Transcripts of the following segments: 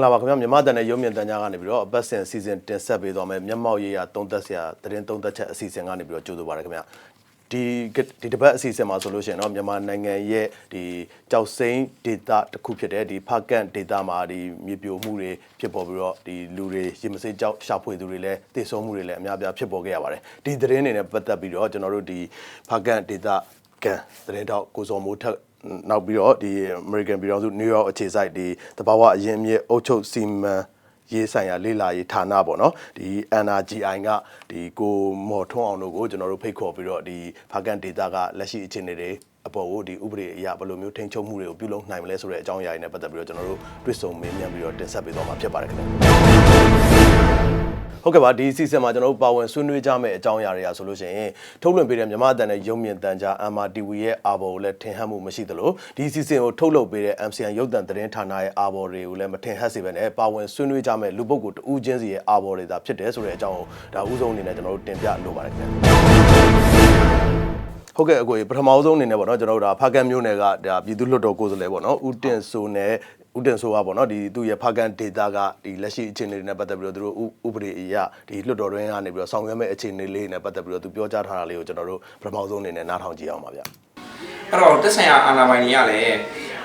မင်္ဂလာပါခင်ဗျာမြန်မာတန်တဲ့ရုံမြင့်တန်ကြားကနေပြီးတော့အပတ်စဉ်အစီအစဉ်တင်ဆက်ပေးသွားမယ်မျက်မှောက်ရေးရသုံးသက်ဆရာသတင်းသုံးသက်ချက်အစီအစဉ်ကနေပြီးတော့ကြိုဆိုပါရခင်ဗျာဒီဒီတစ်ပတ်အစီအစဉ်မှာဆိုလို့ရှိရင်တော့မြန်မာနိုင်ငံရဲ့ဒီကြောက်စိမ့်ဒေတာတစ်ခုဖြစ်တဲ့ဒီဖာကန်ဒေတာမှာဒီမြေပြိုမှုတွေဖြစ်ပေါ်ပြီးတော့ဒီလူတွေရေမစိကြောက်ရှာဖွေသူတွေလည်းတည်ဆုံမှုတွေလည်းအများအပြားဖြစ်ပေါ်ခဲ့ရပါတယ်ဒီသတင်းတွေနဲ့ပတ်သက်ပြီးတော့ကျွန်တော်တို့ဒီဖာကန်ဒေတာကန်သတင်းတော့ကိုစောမိုးထက် နောက်ပြီးတော့ဒီ American ပြည်တော်စု New York အခြေစိုက်ဒီတဘာဝအရင်မြေအုပ်ချုပ်စီမံရေးဆိုင်ရာလေ့လာရေးဌာနပေါ့နော်ဒီ NRGI ကဒီကိုမော်ထွန်းအောင်တို့ကိုကျွန်တော်တို့ဖိတ်ခေါ်ပြီးတော့ဒီဖာကန်ဒေတာကလက်ရှိအခြေအနေတွေအပေါ်ကိုဒီဥပဒေအရဘယ်လိုမျိုးထိန်းချုပ်မှုတွေကိုပြုလုပ်နိုင်မလဲဆိုတဲ့အကြောင်းအရာတွေနဲ့ပတ်သက်ပြီးတော့ကျွန်တော်တို့တွေ့ဆုံမေးမြန်းပြီးတော့တင်ဆက်ပေးသွားမှာဖြစ်ပါတယ်ခင်ဗျာ ဟုတ်ကဲ့ပါဒီ season မှာကျွန်တော်တို့ပါဝင်ဆွေးနွေးကြမယ့်အကြောင်းအရာတွေကဆိုလို့ရှိရင်ထုတ်လွှင့်ပေးတဲ့မြန်မာအတန်နဲ့ရုံမြင့်တန်ကြား MRTV ရဲ့အာဘော်ကိုလည်းထင်ဟပ်မှုမရှိသလိုဒီ season ကိုထုတ်လုပ်ပေးတဲ့ MCN ရုပ်သံသတင်းဌာနရဲ့အာဘော်တွေကိုလည်းမထင်ဟပ်စေဘဲနဲ့ပါဝင်ဆွေးနွေးကြမယ့်လူပုဂ္ဂိုလ်တဦးချင်းစီရဲ့အာဘော်တွေသာဖြစ်တယ်ဆိုတဲ့အကြောင်းကိုဒါဥဆုံးအနေနဲ့ကျွန်တော်တို့တင်ပြလိုပါတယ်ခင်ဗျာဟုတ်ကဲ့အကိုကြီးပထမဆုံးအနေနဲ့ပေါ့နော်ကျွန်တော်တို့ဒါဖာကန်မျိုးနယ်ကဒါပြည်သူ့လွှတ်တော်ကိုယ်စားလှယ်ပေါ့နော်ဦးတင်ဆိုနဲ့ ဦးတင်ဆိုကပေါ့နော်ဒီသူ့ရဲ့ဖာကန်ဒေတာကဒီလက်ရှိအခြေအနေတွေနဲ့ပတ်သက်ပြီးတော့သူတို့ဥဥပဒေအရဒီလွှတ်တော်တွင်းကနေပြီးတော့ဆောင်ရွက်မဲ့အခြေအနေလေးတွေနဲ့ပတ်သက်ပြီးတော့သူပြောကြားထားတာလေးကိုကျွန်တော်တို့ပထမဆုံးအနေနဲ့နားထောင်ကြည့်အောင်ပါဗျ အဲ့တော့တက်ဆိုင်ရာအာဏာပိုင်တွေကလည်း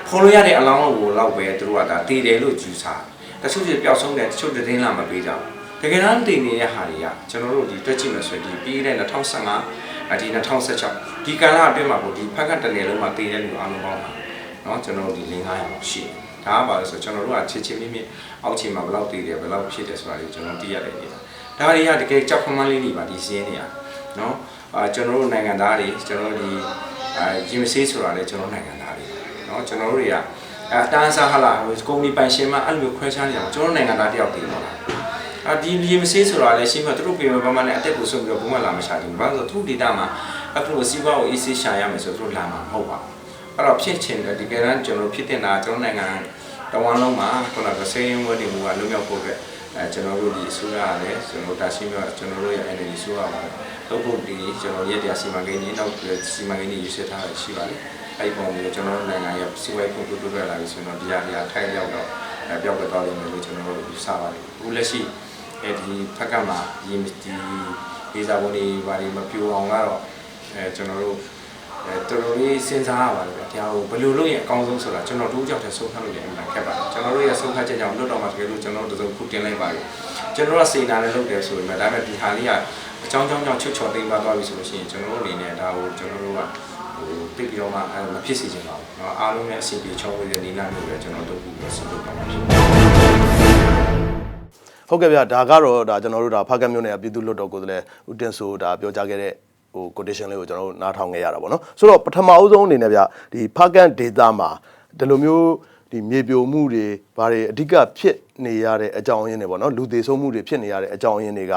ခေါ်လို့ရတဲ့အလောင်းကိုလောက်ပဲသူတို့ကဒါတည်တယ်လို့ယူဆတယ်တချို့တွေပျောက်ဆုံးတယ်တချို့သတင်းလာမပေးကြဘူးတကယ်တမ်းတည်နေတဲ့ဟာတွေကကျွန်တော်တို့ဒီတွက်ကြည့်မယ်ဆိုရင်ဒီပြီးခဲ့တဲ့2015အဒီ2016ဒီကာလအတွင်းမှာကိုဒီဖက်ကတနယ်လုံးမှာတည်တဲ့လူအားလုံးပေါင်းတာเนาะကျွန်တော်တို့ဒီ900လောက်ရှိတယ် ဒါကပါလို့ဆိုကျွန်တော်တို့ကချစ်ချင်းမြင့်မြင့်အောက်ခြေမှာဘယ်လောက်တည်တယ်ဘယ်လောက်ဖြစ်တယ်ဆိုတာကိုကျွန်တော်သိရတဲ့နေတာဒါတွေကတကယ်ကြောက်ခမန်းလေးနေပါဒီစင်းတွေကနော်အာကျွန်တော်တို့နိုင်ငံသားတွေကျွန်တော်ဒီအာဂျင်မဆေးဆိုတာလည်းကျွန်တော်နိုင်ငံသားတွေနော်ကျွန်တော်တို့တွေကအဲတန်းစားဟလာကုမ္ပဏီပိုင်ရှင်မှအဲ့လိုခွဲခြားနေအောင်ကျွန်တော်နိုင်ငံသားတယောက်တည်ပါလားအဒီလီမဆေးဆိုတာလည်းရှင်းပြသူတို့ပြင်ပမာနဲ့အတက်ကိုဆုံးပြီးတော့ဘုမလာမရှာဘူး။ဘာလို့လဲဆိုတော့သူ့ data မှာအခုစီးပွားကို easy ရှာရမယ်ဆိုတော့သူတို့လာမှာမဟုတ်ပါဘူး။ အဲ့တော့ဖြစ်ချင်တယ်ဒီကယ်တမ်းကျွန်တော်ဖြစ်တင်တာကျွန်တော်နိုင်ငံတဝမ်းလုံးမှာခုနကဆေးရုံဝတ်တင်မှုကလုံးရောက်ဖို့အတွက်အဲကျွန်တော်တို့ဒီအစိုးရရတယ်ကျွန်တော်တာရှင်းပြကျွန်တော်တို့ရဲ့ energy ဆိုရပါတယ်တော့ဖို့ဒီကျွန်တော်ရဲ့တရားစီမံကိန်းကြီးနောက်စီမံကိန်းကြီးရွေးချယ်ထားရရှိပါတယ်အဲ့ပုံမျိုးကျွန်တော်တို့နိုင်ငံရဲ့စီးပွားရေးဖွံ့ဖြိုးတိုးတက်လာပြီဆိုတော့ဒီဟာဒီဟာထိုင်ရောက်တော့အဲပြောက်ပြသွားလိမ့်မယ်လို့ကျွန်တော်တို့ယူဆပါတယ်အခုလက်ရှိအဲဒီဖက်ကမှာဒီဒီဒေဇာဝန်တွေဘာတွေမပြိုအောင်ကတော့အဲကျွန်တော်တို့အဲ တော်တော်လေးစဉ်းစားရပါတယ်ဗျာတရားကိုဘယ်လိုလုပ်ရင်အကောင်းဆုံးဆိုတာကျွန်တော်တို့ကြောက်တဲ့ဆုံးဖြတ်လို့လည်းအမှန်ခက်ပါတယ်ကျွန်တော်တို့ရဲ့ဆုံးဖြတ်ချက်ကြောင့်လွတ်တော်မှာတကယ်လို့ကျွန်တော်တို့တစုံခုတင်လိုက်ပါပြီကျွန်တော်ကစေနာနဲ့လုပ်တယ်ဆိုပေမဲ့ဒါပေမဲ့ဒီဟာလေးကအကြောင်းကြောင်းကြောင့်ချွတ်ချော်သိမ်းပါသွားပြီဆိုလို့ရှိရင်ကျွန်တော်တို့အနေနဲ့ဒါကိုကျွန်တော်တို့ကဟိုတိတ်ပြီးတော့မှအဲမဖြစ်စေချင်ပါဘူးเนาะအားလုံးနဲ့အစီအပြေချောဝေးတဲ့နေလာမျိုးပဲကျွန်တော်တို့ပြီးတော့ဆက်လုပ်ပါမှာဖြစ်ပါတယ် ဟုတ်ကဲ့ဗျဒါကတော့ဒါကျွန်တော်တို့ဒါဖာကန်မျိုးနယ်ကပြည်သူ့လွှတ်တော်ကိုယ်စားလှယ်ဦးတင်ဆိုဒါပြောကြားခဲ့တဲ့ ဟို condition လေးကိုကျွန်တော်တို့နားထောင်ခဲ့ရတာပေါ့နော်ဆိုတော့ပထမအဦးဆုံးအနေနဲ့ဗျဒီဖာကန်ဒေတာမှာဒီလိုမျိုးဒီမြေပြိုမှုတွေဘာတွေအဓိကဖြစ်နေရတဲ့အကြောင်းအရင်းတွေပေါ့နော်လူသေးဆုံးမှုတွေဖြစ်နေရတဲ့အကြောင်းအရင်းတွေက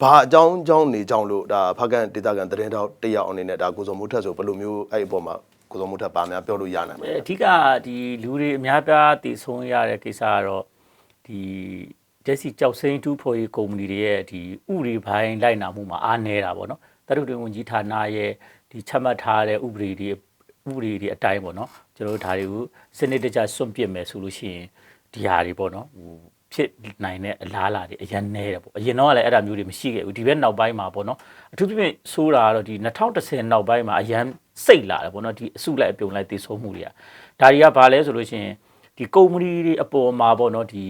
ဘာအကြောင်းအကြောင်းနေကြောင်းလို့ဒါဖာကန်ဒေတာကန်သတင်းတောက်တစ်ယောက်အနေနဲ့ဒါကိုစုံမိုးထက်ဆိုဘယ်လိုမျိုးအဲ့အပေါ်မှာကိုစုံမိုးထက်ပါများပြောလို့ရနိုင်မလဲအဲအဓိကဒီလူတွေအများပြားတည်ဆုံးရတဲ့ကိစ္စကတော့ဒီတက်စီကြောက်စိမ့်တူဖော်ရေးကုမ္ပဏီတွေရဲ့ဒီဥပဒေပိုင်းလိုက်နာမှုမှာအားနည်းတာပေါ့နော် တရုတ်တွင်ဝန်ကြီးဌာနရဲ့ဒီချမှတ်ထားတဲ့ဥပဒေတွေဥပဒေတွေအတိုင်းပေါ့နော်ကျွန်တော်တို့ဒါတွေကိုစနစ်တကျစွန့်ပစ်မယ်ဆိုလို့ရှိရင်ဒီဟာတွေပေါ့နော်ဟိုဖြစ်နိုင်တဲ့အလားအလာတွေအရင်နဲတယ်ပေါ့အရင်တော့ကလည်းအဲ့ဒါမျိုးတွေမရှိခဲ့ဘူးဒီဘက်နောက်ပိုင်းမှာပေါ့နော်အထူးသဖြင့်ဆိုးတာကတော့ဒီ2010နောက်ပိုင်းမှာအရင်စိတ်လာတယ်ပေါ့နော်ဒီအစုလိုက်အပြုံလိုက်တည်ဆိုးမှုတွေကဒါတွေကဘာလဲဆိုလို့ရှိရင်ဒီကုမ္ပဏီတွေအပေါ်မှာပေါ့နော်ဒီ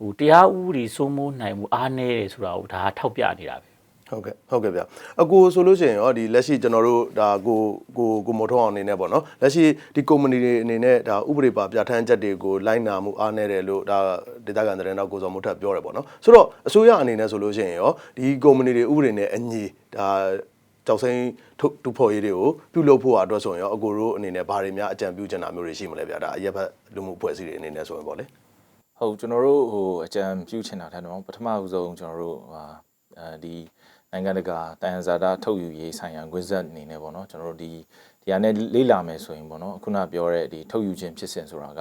ဟိုတရားဥပဒေစိုးမိုးနိုင်မှုအားနည်းတယ်ဆိုတာကိုဒါထောက်ပြနေတာပဲ ဟုတ်ကဲ့ဟုတ်ကဲ့ဗျအကိုဆိုလို့ရှိရင်ရောဒီလက်ရှိကျွန်တော်တို့ဒါကိုကိုကိုမော်ထောင်းအောင်အနေနဲ့ပေါ့နော်လက်ရှိဒီကုမ္ပဏီတွေအနေနဲ့ဒါဥပဒေပါပြဋ္ဌာန်းချက်တွေကိုလိုက်နာမှုအားနည်းတယ်လို့ဒါဒေတာကန်တဲ့နောက်ကိုစောမို့ထပ်ပြောတယ်ပေါ့နော်ဆိုတော့အစိုးရအနေနဲ့ဆိုလို့ရှိရင်ရောဒီကုမ္ပဏီတွေဥပဒေနဲ့အညီဒါကြောက်စိမ့်ထုတ်တူဖို့ရေးတွေကိုပြုလုပ်ဖို့အတွက်ဆိုရင်ရောအကိုတို့အနေနဲ့ဘာတွေများအကြံပြုချင်တာမျိုးတွေရှိမလဲဗျဒါအရက်ဖက်လူမှုအဖွဲ့အစည်းတွေအနေနဲ့ဆိုရင်ပေါ့လေဟုတ်ကျွန်တော်တို့ဟိုအကြံပြုချင်တာထက်တော့ပထမဦးဆုံးကျွန်တော်တို့ဟာအဲဒီ နိုင်ငံတကာတန်ရဇာတာထုတ်ယူရေးဆိုင်ရာကွင်းဆက်အနေနဲ့ပေါ့နော်ကျွန်တော်တို့ဒီဒီဟာနဲ့လေ့လာမယ်ဆိုရင်ပေါ့နော်ခုနပြောတဲ့ဒီထုတ်ယူခြင်းဖြစ်စဉ်ဆိုတာက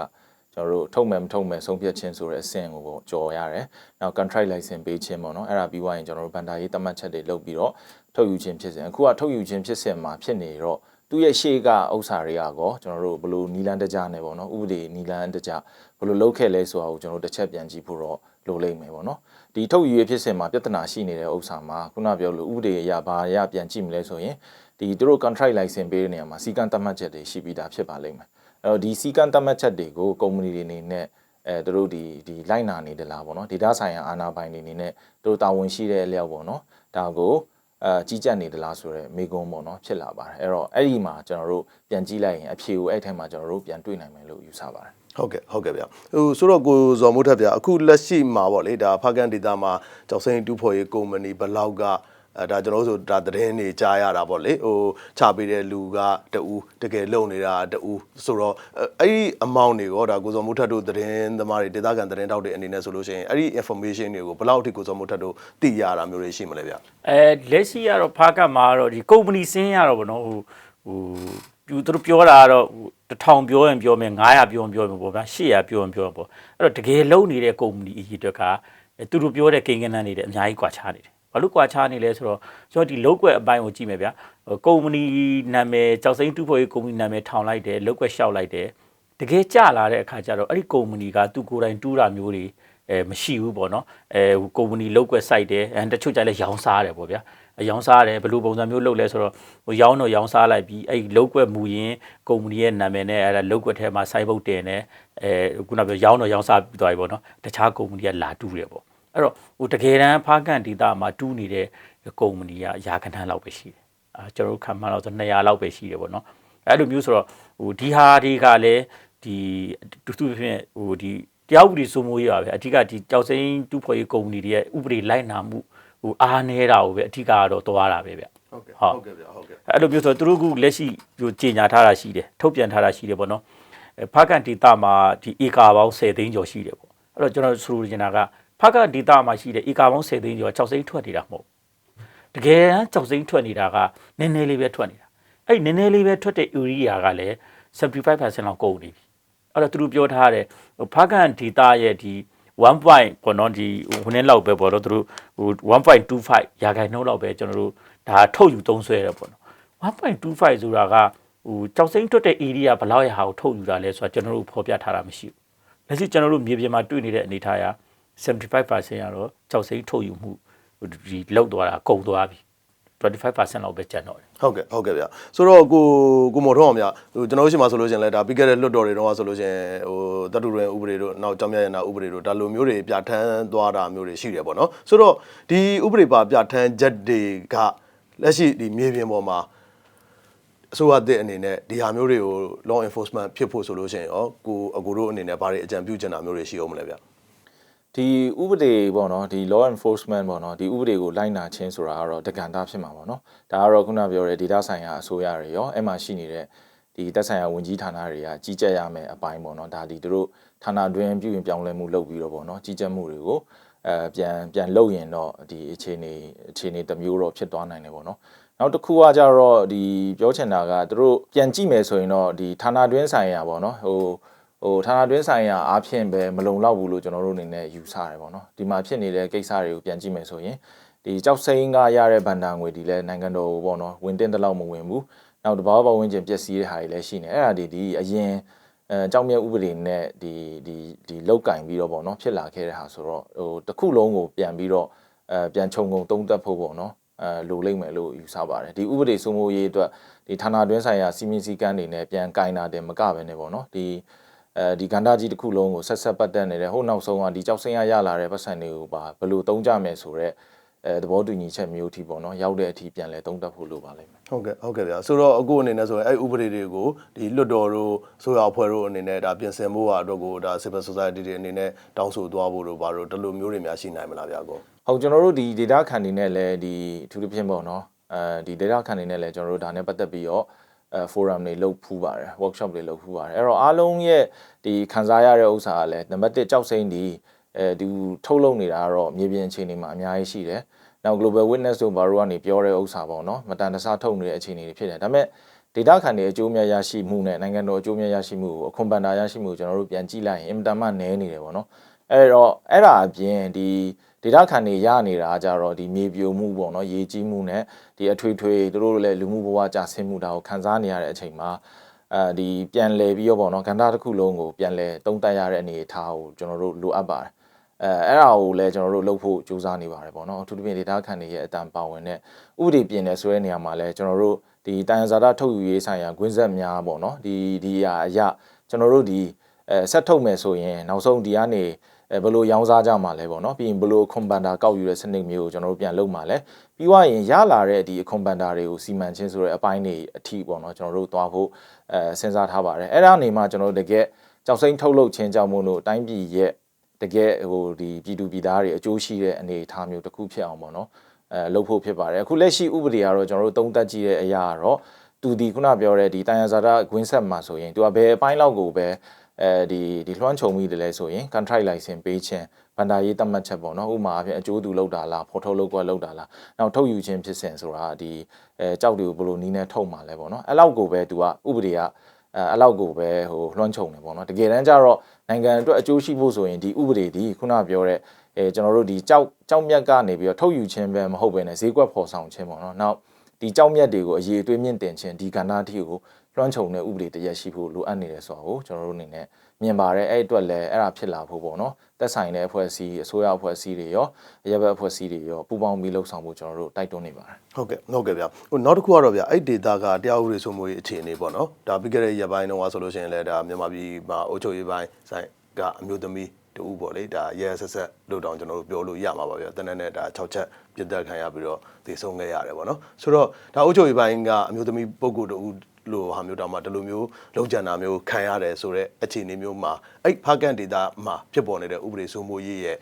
ကျွန်တော်တို့ထုတ်မယ်မထုတ်မယ်ဆုံးဖြတ်ခြင်းဆိုတဲ့အဆင့်ကိုပေါ့ကြော်ရတယ်။နောက် contract license ပေးခြင်းပေါ့နော်အဲ့ဒါပြီးသွားရင်ကျွန်တော်တို့ဗန်ဒါရေးတတ်မှတ်ချက်တွေလုပ်ပြီးတော့ထုတ်ယူခြင်းဖြစ်စဉ်အခုကထုတ်ယူခြင်းဖြစ်စဉ်မှာဖြစ်နေတော့သူ့ရဲ့ရှေ့ကဥစ္စာတွေကကောကျွန်တော်တို့ဘယ်လိုနီလန်းတကြနဲ့ပေါ့နော်ဥပဒေနီလန်းတကြဘယ်လိုလုပ်ခဲ့လဲဆိုတာကိုကျွန်တော်တို့တစ်ချက်ပြန်ကြည့်ဖို့တော့လိုလိမ့်မယ်ပေါ့နော် ဒီထုတ်ယူရဖြစ်စဉ်မှာပြဿနာရှိနေတဲ့ဥစ္စာမှာခုနပြောလို့ဥပဒေအရဘာအရပြန်ကြည့်မလဲဆိုရင်ဒီသူတို့ contract license ပေးတဲ့နေရာမှာစီကံတတ်မှတ်ချက်တွေရှိပြီးသားဖြစ်ပါလိမ့်မယ်အဲ့တော့ဒီစီကံတတ်မှတ်ချက်တွေကိုကုမ္ပဏီတွေအနေနဲ့အဲသူတို့ဒီဒီလိုက်နာနေတယ်လားပေါ့နော်ဒေတာဆိုင်ရာအာဏာပိုင်တွေအနေနဲ့သူတို့တာဝန်ရှိတဲ့အလျောက်ပေါ့နော်ဒါကိုအဲကြီးကြပ်နေတယ်လားဆိုတော့မိကုံးပေါ့နော်ဖြစ်လာပါတယ်အဲ့တော့အဲ့ဒီမှာကျွန်တော်တို့ပြန်ကြည့်လိုက်ရင်အဖြေကိုအဲ့ထဲမှာကျွန်တော်တို့ပြန်တွေ့နိုင်မယ်လို့ယူဆပါတယ် ဟုတ်ကဲ့ဟုတ်ကဲ့ဗျဟိုဆိုတော့ကိုဇော်မိုးထက်ဗျအခုလက်ရှိမှာပေါ့လေဒါဖာကန်ဒေတာမှာကြောက်စိန်တူဖော်ရေးကုမ္ပဏီဘလောက်ကအဲဒါကျွန်တော်တို့ဆိုဒါသတင်းတွေကြားရတာပေါ့လေဟိုချပေးတဲ့လူကတူတကယ်လုံနေတာတူဆိုတော့အဲ့ဒီအမောင့်တွေရောဒါကိုဇော်မိုးထက်တို့သတင်းသမားတွေဒေတာကန်သတင်းတောက်တွေအနေနဲ့ဆိုလို့ရှိရင်အဲ့ဒီ information တွေကိုဘယ်လောက်အထိကိုဇော်မိုးထက်တို့သိရတာမျိုးတွေရှိမလဲဗျအဲလက်ရှိကတော့ဖားကတ်မှာကတော့ဒီကုမ္ပဏီစင်းရတော့ဗောနော်ဟိုဟိုသူတို့ပြောတာကတော့ တစ်ထောင်ပြောရင်ပြောမယ်900ပြောရင်ပြောမယ်ပေါ့ဗျာ800ပြောရင်ပြောမယ်ပေါ့အဲ့တော့တကယ်လုံနေတဲ့ကုမ္ပဏီအကြီးအတွက်ကသူတို့ပြောတဲ့ကိန်းကနန်းတွေတဲ့အများကြီးကွာခြားနေတယ်ဘာလို့ကွာခြားနေလဲဆိုတော့ကျွန်တော်ဒီလောက်ွက်အပိုင်းကိုကြည့်မယ်ဗျာကုမ္ပဏီနာမည်ကြောက်စိမ့်တူဖို့ရေးကုမ္ပဏီနာမည်ထောင်လိုက်တယ်လောက်ွက်လျှောက်လိုက်တယ်တကယ်ကြလာတဲ့အခါကျတော့အဲ့ဒီကုမ္ပဏီကသူကိုယ်တိုင်တူးတာမျိုးတွေအဲမရှိဘူးပေါ့နော်အဲကုမ္ပဏီလောက်ွက် site တယ်အဲတချို့ကြလည်းရောင်းစားတယ်ပေါ့ဗျာ အရောင်းစားတယ်ဘယ်လိုပုံစံမျိုးလုပ်လဲဆိုတော့ဟိုရောင်းတော့ရောင်းစားလိုက်ပြီးအဲ့လောက်ွက်မူရင်ကုမ္ပဏီရဲ့နာမည်နဲ့အဲ့ဒါလောက်ွက်ထဲမှာ site ဘုတ်တင်တယ်အဲခုနပြောရောင်းတော့ရောင်းစားပြီးသွားပြီပေါ့နော်တခြားကုမ္ပဏီကလာတူးတယ်ပေါ့အဲ့တော့ဟိုတကယ်တမ်းဖားကန်ဒေတာမှာတူးနေတဲ့ကုမ္ပဏီကရာခဏန်းလောက်ပဲရှိတယ်အာကျွန်တော်တို့ခံမှန်းတော့ဆို200လောက်ပဲရှိတယ်ပေါ့နော်အဲ့လိုမျိုးဆိုတော့ဟိုဒီဟာတွေကလည်းဒီတူတူဖြင့်ဟိုဒီတရားဥပဒေစိုးမိုးရေးပါပဲအဓိကဒီကြောက်စိမ်းတူဖော်ရေးကုမ္ပဏီတွေရဲ့ဥပဒေလိုက်နာမှု ဟိုအားနေတာကိုပဲအဓိကကတော့သွားတာပဲဗျဟုတ်ကဲ့ဟုတ်ဟုတ်ကဲ့ဗျဟုတ်ကဲ့အဲ့လိုပြောဆိုသူတို့ကလက်ရှိဟိုကြေညာထားတာရှိတယ်ထုတ်ပြန်ထားတာရှိတယ်ပေါ့နော်အဲဖားကန်ဒေတာမှာဒီဧကာပေါင်း10သိန်းကျော်ရှိတယ်ပေါ့အဲ့တော့ကျွန်တော်ဆိုလိုချင်တာကဖားကန်ဒေတာမှာရှိတဲ့ဧကာပေါင်း10သိန်းကျော်6စိမ်းထွက်နေတာမဟုတ်ဘူးတကယ်တမ်း6စိမ်းထွက်နေတာကနည်းနည်းလေးပဲထွက်နေတာအဲ့နည်းနည်းလေးပဲထွက်တဲ့ area ကလည်း75%လောက်ကုန်နေပြီအဲ့တော့သူတို့ပြောထားတယ်ဟိုဖားကန်ဒေတာရဲ့ဒီ 1 point ပေါ့နော်ဒီဟိုနည်းလောက်ပဲပေါ့နော်သူတို့ဟို1.25ရာခိုင်နှုန်းလောက်ပဲကျွန်တော်တို့ဒါထုတ်ယူသုံးစွဲရတယ်ပေါ့နော်1.25ဆိုတာကဟိုကြောက်စိမ့်ထွက်တဲ့ area ဘယ်လောက်ရဟာကိုထုတ်ယူတာလဲဆိုတာကျွန်တော်တို့ဖော်ပြထားတာမရှိဘူးလက်ရှိကျွန်တော်တို့မြေပြင်မှာတွေ့နေတဲ့အနေအထားအရ75%ကတော့ကြောက်စိမ့်ထုတ်ယူမှုဟိုဒီလောက်သွားတာကုန်သွားပြီ 25%လောက်ပဲကျန်တော့တယ်ဟုတ်ကဲ့ဟုတ်ကဲ့ဗျဆိုတော့ကိုကိုမော်ထွန်းအောင်ဗျဟိုကျွန်တော်တို့ရှိမှဆိုလို့ရှိရင်လည်းဒါပြီးခဲ့တဲ့လွတ်တော်တွေတော့ဆိုလို့ရှိရင်ဟိုတတုရင်ဥပဒေတို့နောက်ကြောင်မြရနာဥပဒေတို့ဒါလိုမျိုးတွေပြဋ္ဌာန်းသွားတာမျိုးတွေရှိတယ်ပေါ့နော်ဆိုတော့ဒီဥပဒေပါပြဋ္ဌာန်းချက်တွေကလက်ရှိဒီမြေပြင်ပေါ်မှာအစိုးရတဲ့အနေနဲ့ဒီဟာမျိုးတွေကို law enforcement ဖြစ်ဖို့ဆိုလို့ရှိရင်ရောကိုအကူတို့အနေနဲ့ဘာတွေအကြံပြုချင်တာမျိုးတွေရှိအောင်မလဲဗျ ဒီဥပဒေပေါ့နော်ဒီ law enforcement ပေါ့နော်ဒီဥပဒေကိုလိုက်နာခြင်းဆိုတာကတော့တက္ကန့်တာဖြစ်မှာပေါ့နော်ဒါကတော့ခုနပြောတဲ့ data ဆိုင်ရာအစိုးရတွေရောအဲ့မှာရှိနေတဲ့ဒီတက်ဆိုင်ရာဝန်ကြီးဌာနတွေကကြီးကြပ်ရမယ်အပိုင်းပေါ့နော်ဒါဒီတို့ဌာနတွင်းပြုရင်ပြောင်းလဲမှုလုပ်ပြီးတော့ပေါ့နော်ကြီးကြပ်မှုတွေကိုအဲပြန်ပြန်လုပ်ရင်တော့ဒီအခြေအနေအခြေအနေတစ်မျိုးတော့ဖြစ်သွားနိုင်တယ်ပေါ့နော်နောက်တစ်ခုကကြတော့ဒီပြောချင်တာကတို့ပြန်ကြည့်မယ်ဆိုရင်တော့ဒီဌာနတွင်းဆိုင်ရာပေါ့နော်ဟို ဟိုဌာနတွင်းဆိုင်ရာအားဖြင့်ပဲမလုံလောက်ဘူးလို့ကျွန်တော်တို့အနေနဲ့ယူဆရတယ်ပေါ့နော်ဒီမှာဖြစ်နေတဲ့ကိစ္စတွေကိုပြန်ကြည့်မယ်ဆိုရင်ဒီကြောက်စိမ်းကရတဲ့ဗန္ဒာငွေဒီလဲနိုင်ငံတော်ကိုပေါ့နော်ဝင်တင်တဲ့လောက်မဝင်ဘူးနောက်တဘာဝဝင်ကျင်ပျက်စီးတဲ့ဟာတွေလည်းရှိနေအဲ့ဒါဒီဒီအရင်အဲကြောက်မြတ်ဥပဒေနဲ့ဒီဒီဒီလောက်ကင်ပြီးတော့ပေါ့နော်ဖြစ်လာခဲ့တဲ့ဟာဆိုတော့ဟိုတစ်ခုလုံးကိုပြန်ပြီးတော့အဲပြန်ခြုံငုံသုံးသပ်ဖို့ပေါ့နော်အဲလိုလိမ့်မယ်လို့ယူဆပါတယ်ဒီဥပဒေစိုးမိုးရေးအတွက်ဒီဌာနတွင်းဆိုင်ရာစီမင်းစည်းကမ်းတွေနဲ့ပြန်ကင်တာတယ်မကပဲねပေါ့နော်ဒီ အဲဒီကန္တာကြီးတစ်ခုလုံးကိုဆက်ဆက်ပတ်သက်နေတဲ့ဟိုနောက်ဆုံးကဒီကြောက်စင်းရရလာတဲ့ပတ်စံတွေကိုပါဘယ်လိုသုံးကြမယ်ဆိုတော့အဲသဘောတူညီချက်မျိုးအထိပေါ့နော်ရောက်တဲ့အထိပြန်လဲသုံးသပ်ဖို့လိုပါလိမ့်မယ်ဟုတ်ကဲ့ဟုတ်ကဲ့ဗျာဆိုတော့အခုအနေနဲ့ဆိုရင်အဲ့ဥပဒေတွေကိုဒီလွတ်တော်တို့ဆိုရအဖွဲ့တို့အနေနဲ့ဒါပြင်ဆင်ဖို့အတွက်ကိုဒါ civil society တွေအနေနဲ့တောင်းဆိုသွားဖို့တို့ဘာလို့ဒီလိုမျိုးတွေများရှိနိုင်မလားဗျာကိုဟုတ်ကျွန်တော်တို့ဒီ data ခန်နေနဲ့လည်းဒီအထူးသဖြင့်ပေါ့နော်အဲဒီ data ခန်နေနဲ့လည်းကျွန်တော်တို့ဒါနဲ့ပတ်သက်ပြီးတော့အဲ forum တွေလုပ်ဖူးပါတယ် workshop တွေလုပ်ဖူးပါတယ်အဲ့တော့အားလုံးရဲ့ဒီခံစားရတဲ့ဥစ္စာကလည်းနံပါတ်1ကြောက်စိမ့်ဒီအဲဒီထုတ်လုပ်နေတာကတော့မြေပြင်အခြေအနေမှာအများကြီးရှိတယ်နောက် global witness တို့ဘာလို့ကနေပြောတဲ့ဥစ္စာပေါ့နော်မတန်တဆထုတ်နေတဲ့အခြေအနေတွေဖြစ်တယ်ဒါပေမဲ့ data ခန်တွေအကျိုးများရရှိမှုနဲ့နိုင်ငံတော်အကျိုးများရရှိမှုကိုအခွန်ပန်တာရရှိမှုကိုကျွန်တော်တို့ပြန်ကြည့်လိုက်ရင်အင်မတန်မှနည်းနေတယ်ပေါ့နော် အဲ့တော့အဲ့ဒါအပြင်ဒီဒေတာခံတွေရနေတာကြတော့ဒီမြေပြိုမှုပေါ့နော်ရေကြီးမှုနဲ့ဒီအထွေထွေသူတို့လည်းလူမှုဘဝကြာဆင်းမှုတာကိုခံစားနေရတဲ့အချိန်မှာအဲဒီပြန်လဲပြီးတော့ပေါ့နော်ကန္တာတစ်ခုလုံးကိုပြန်လဲတုံးတက်ရတဲ့အနေအထားကိုကျွန်တော်တို့လိုအပ်ပါတယ်အဲအဲ့ဒါကိုလည်းကျွန်တော်တို့လုပ်ဖို့ကြိုးစားနေပါတယ်ပေါ့နော်အထူးသဖြင့်ဒေတာခံတွေရဲ့အတန်ပါဝင်တဲ့ဥပဒေပြင်တယ်ဆိုတဲ့နေရာမှာလည်းကျွန်တော်တို့ဒီတန်ဇာတာထုတ်ယူရေးဆိုင်ရာဂွင်းဆက်များပေါ့နော်ဒီဒီအရာအရကျွန်တော်တို့ဒီအဲဆက်ထုတ်မယ်ဆိုရင်နောက်ဆုံးဒီကနေ အဲဘယ်လိုရောင်းစားကြမှာလဲပေါ့နော်ပြီးရင်ဘယ်လိုကွန်ပန်တာကောက်ယူတဲ့စနစ်မျိုးကိုကျွန်တော်တို့ပြန်လုပ်မှာလဲပြီးွားရင်ရလာတဲ့ဒီကွန်ပန်တာတွေကိုစီမံချင်းဆိုတဲ့အပိုင်းတွေအထိပေါ့နော်ကျွန်တော်တို့သွားဖို့အဲစဉ်းစားထားပါတယ်အဲ့ဒါနေမှကျွန်တော်တို့တကယ်ကြောက်စိမ့်ထုတ်လုပ်ခြင်းကြောင့်မို့လို့တိုင်းပြည်ရဲ့တကယ်ဟိုဒီပြည်သူပြည်သားတွေအကျိုးရှိတဲ့အနေအထားမျိုးတစ်ခုဖြစ်အောင်ပေါ့နော်အဲလုပ်ဖို့ဖြစ်ပါတယ်အခုလက်ရှိဥပဒေကတော့ကျွန်တော်တို့သုံးသပ်ကြည့်တဲ့အရာကတော့သူဒီခုနပြောတဲ့ဒီတန်ရဇာတာဂွင်းဆက်မှာဆိုရင်သူကဘယ်အပိုင်းလောက်ကိုပဲ အဲဒီဒီလွှမ်းခြုံမိတယ်လဲဆိုရင် contract license ပေးခြင်းဗန္ဒာရေးတတ်မှတ်ချက်ပေါ့နော်ဥပမာအဖြစ်အကျိုးတူလောက်တာလားဖော်ထုတ်လောက်ကွက်လောက်တာလားနောက်ထုတ်ယူခြင်းဖြစ်စဉ်ဆိုတာဒီအဲကြောက်တွေကိုဘယ်လိုနီးနဲ့ထုတ်မှာလဲပေါ့နော်အဲ့လောက်ကိုပဲသူကဥပဒေကအဲအဲ့လောက်ကိုပဲဟိုလွှမ်းခြုံနေပေါ့နော်တကယ်တမ်းကျတော့နိုင်ငံအတွက်အကျိုးရှိဖို့ဆိုရင်ဒီဥပဒေဒီခုနပြောတဲ့အဲကျွန်တော်တို့ဒီကြောက်ကြောက်မြက်ကနေပြီးတော့ထုတ်ယူခြင်းပဲမဟုတ်ဘဲနဲ့ဈေးကွက်ဖော်ဆောင်ခြင်းပေါ့နော်နောက်ဒီကြောက်မြက်တွေကိုအရေးအသွေးမြင့်တင်ခြင်းဒီကဏ္ဍအထိကို လွှမ်းခြုံတဲ့ဥပဒေတရက်ရှိဖို့လိုအပ်နေတယ်ဆိုတာကိုကျွန်တော်တို့အနေနဲ့မြင်ပါတယ်အဲ့အတွက်လည်းအဲ့ဒါဖြစ်လာဖို့ပေါ့နော်သက်ဆိုင်တဲ့အဖွဲ့အစည်းအစိုးရအဖွဲ့အစည်းတွေရောအရက်ဘက်အဖွဲ့အစည်းတွေရောပူးပေါင်းပြီးလှုပ်ဆောင်ဖို့ကျွန်တော်တို့တိုက်တွန်းနေပါတယ်ဟုတ်ကဲ့ဟုတ်ကဲ့ဗျဟိုနောက်တစ်ခုကတော့ဗျအဲ့ဒေတာကတရားဥပဒေစိုးမိုးရေးအခြေအနေပေါ့နော်ဒါပြီးခဲ့တဲ့ရက်ပိုင်းတုန်းကဆိုလို့ရှိရင်လည်းဒါမြန်မာပြည်မှာအုပ်ချုပ်ရေးပိုင်းဆိုင်ကအမျိုးသမီးတူပေါ့လေဒါရဲဆက်ဆက်လို့တောင်ကျွန်တော်တို့ပြောလို့ရမှာပါဗျတနက်နဲ့ဒါ6ချက်ပြတ်တက်ခံရပြီးတော့သေဆုံးခဲ့ရတယ်ပေါ့နော်ဆိုတော့ဒါအုပ်ချုပ်ရေးပိုင်းကအမျိုးသမီးပုဂ္ဂိုလ်တူ လို့ဟာမျိုးတောင်မှဒီလိုမျိုးလုံခြံတာမျိုးခံရတယ်ဆိုတော့အခြေအနေမျိုးမှာအဲ့ဖားကန်ဒေတာမှာဖြစ်ပေါ်နေတဲ့ဥပဒေစိုးမိုးရေးရဲ့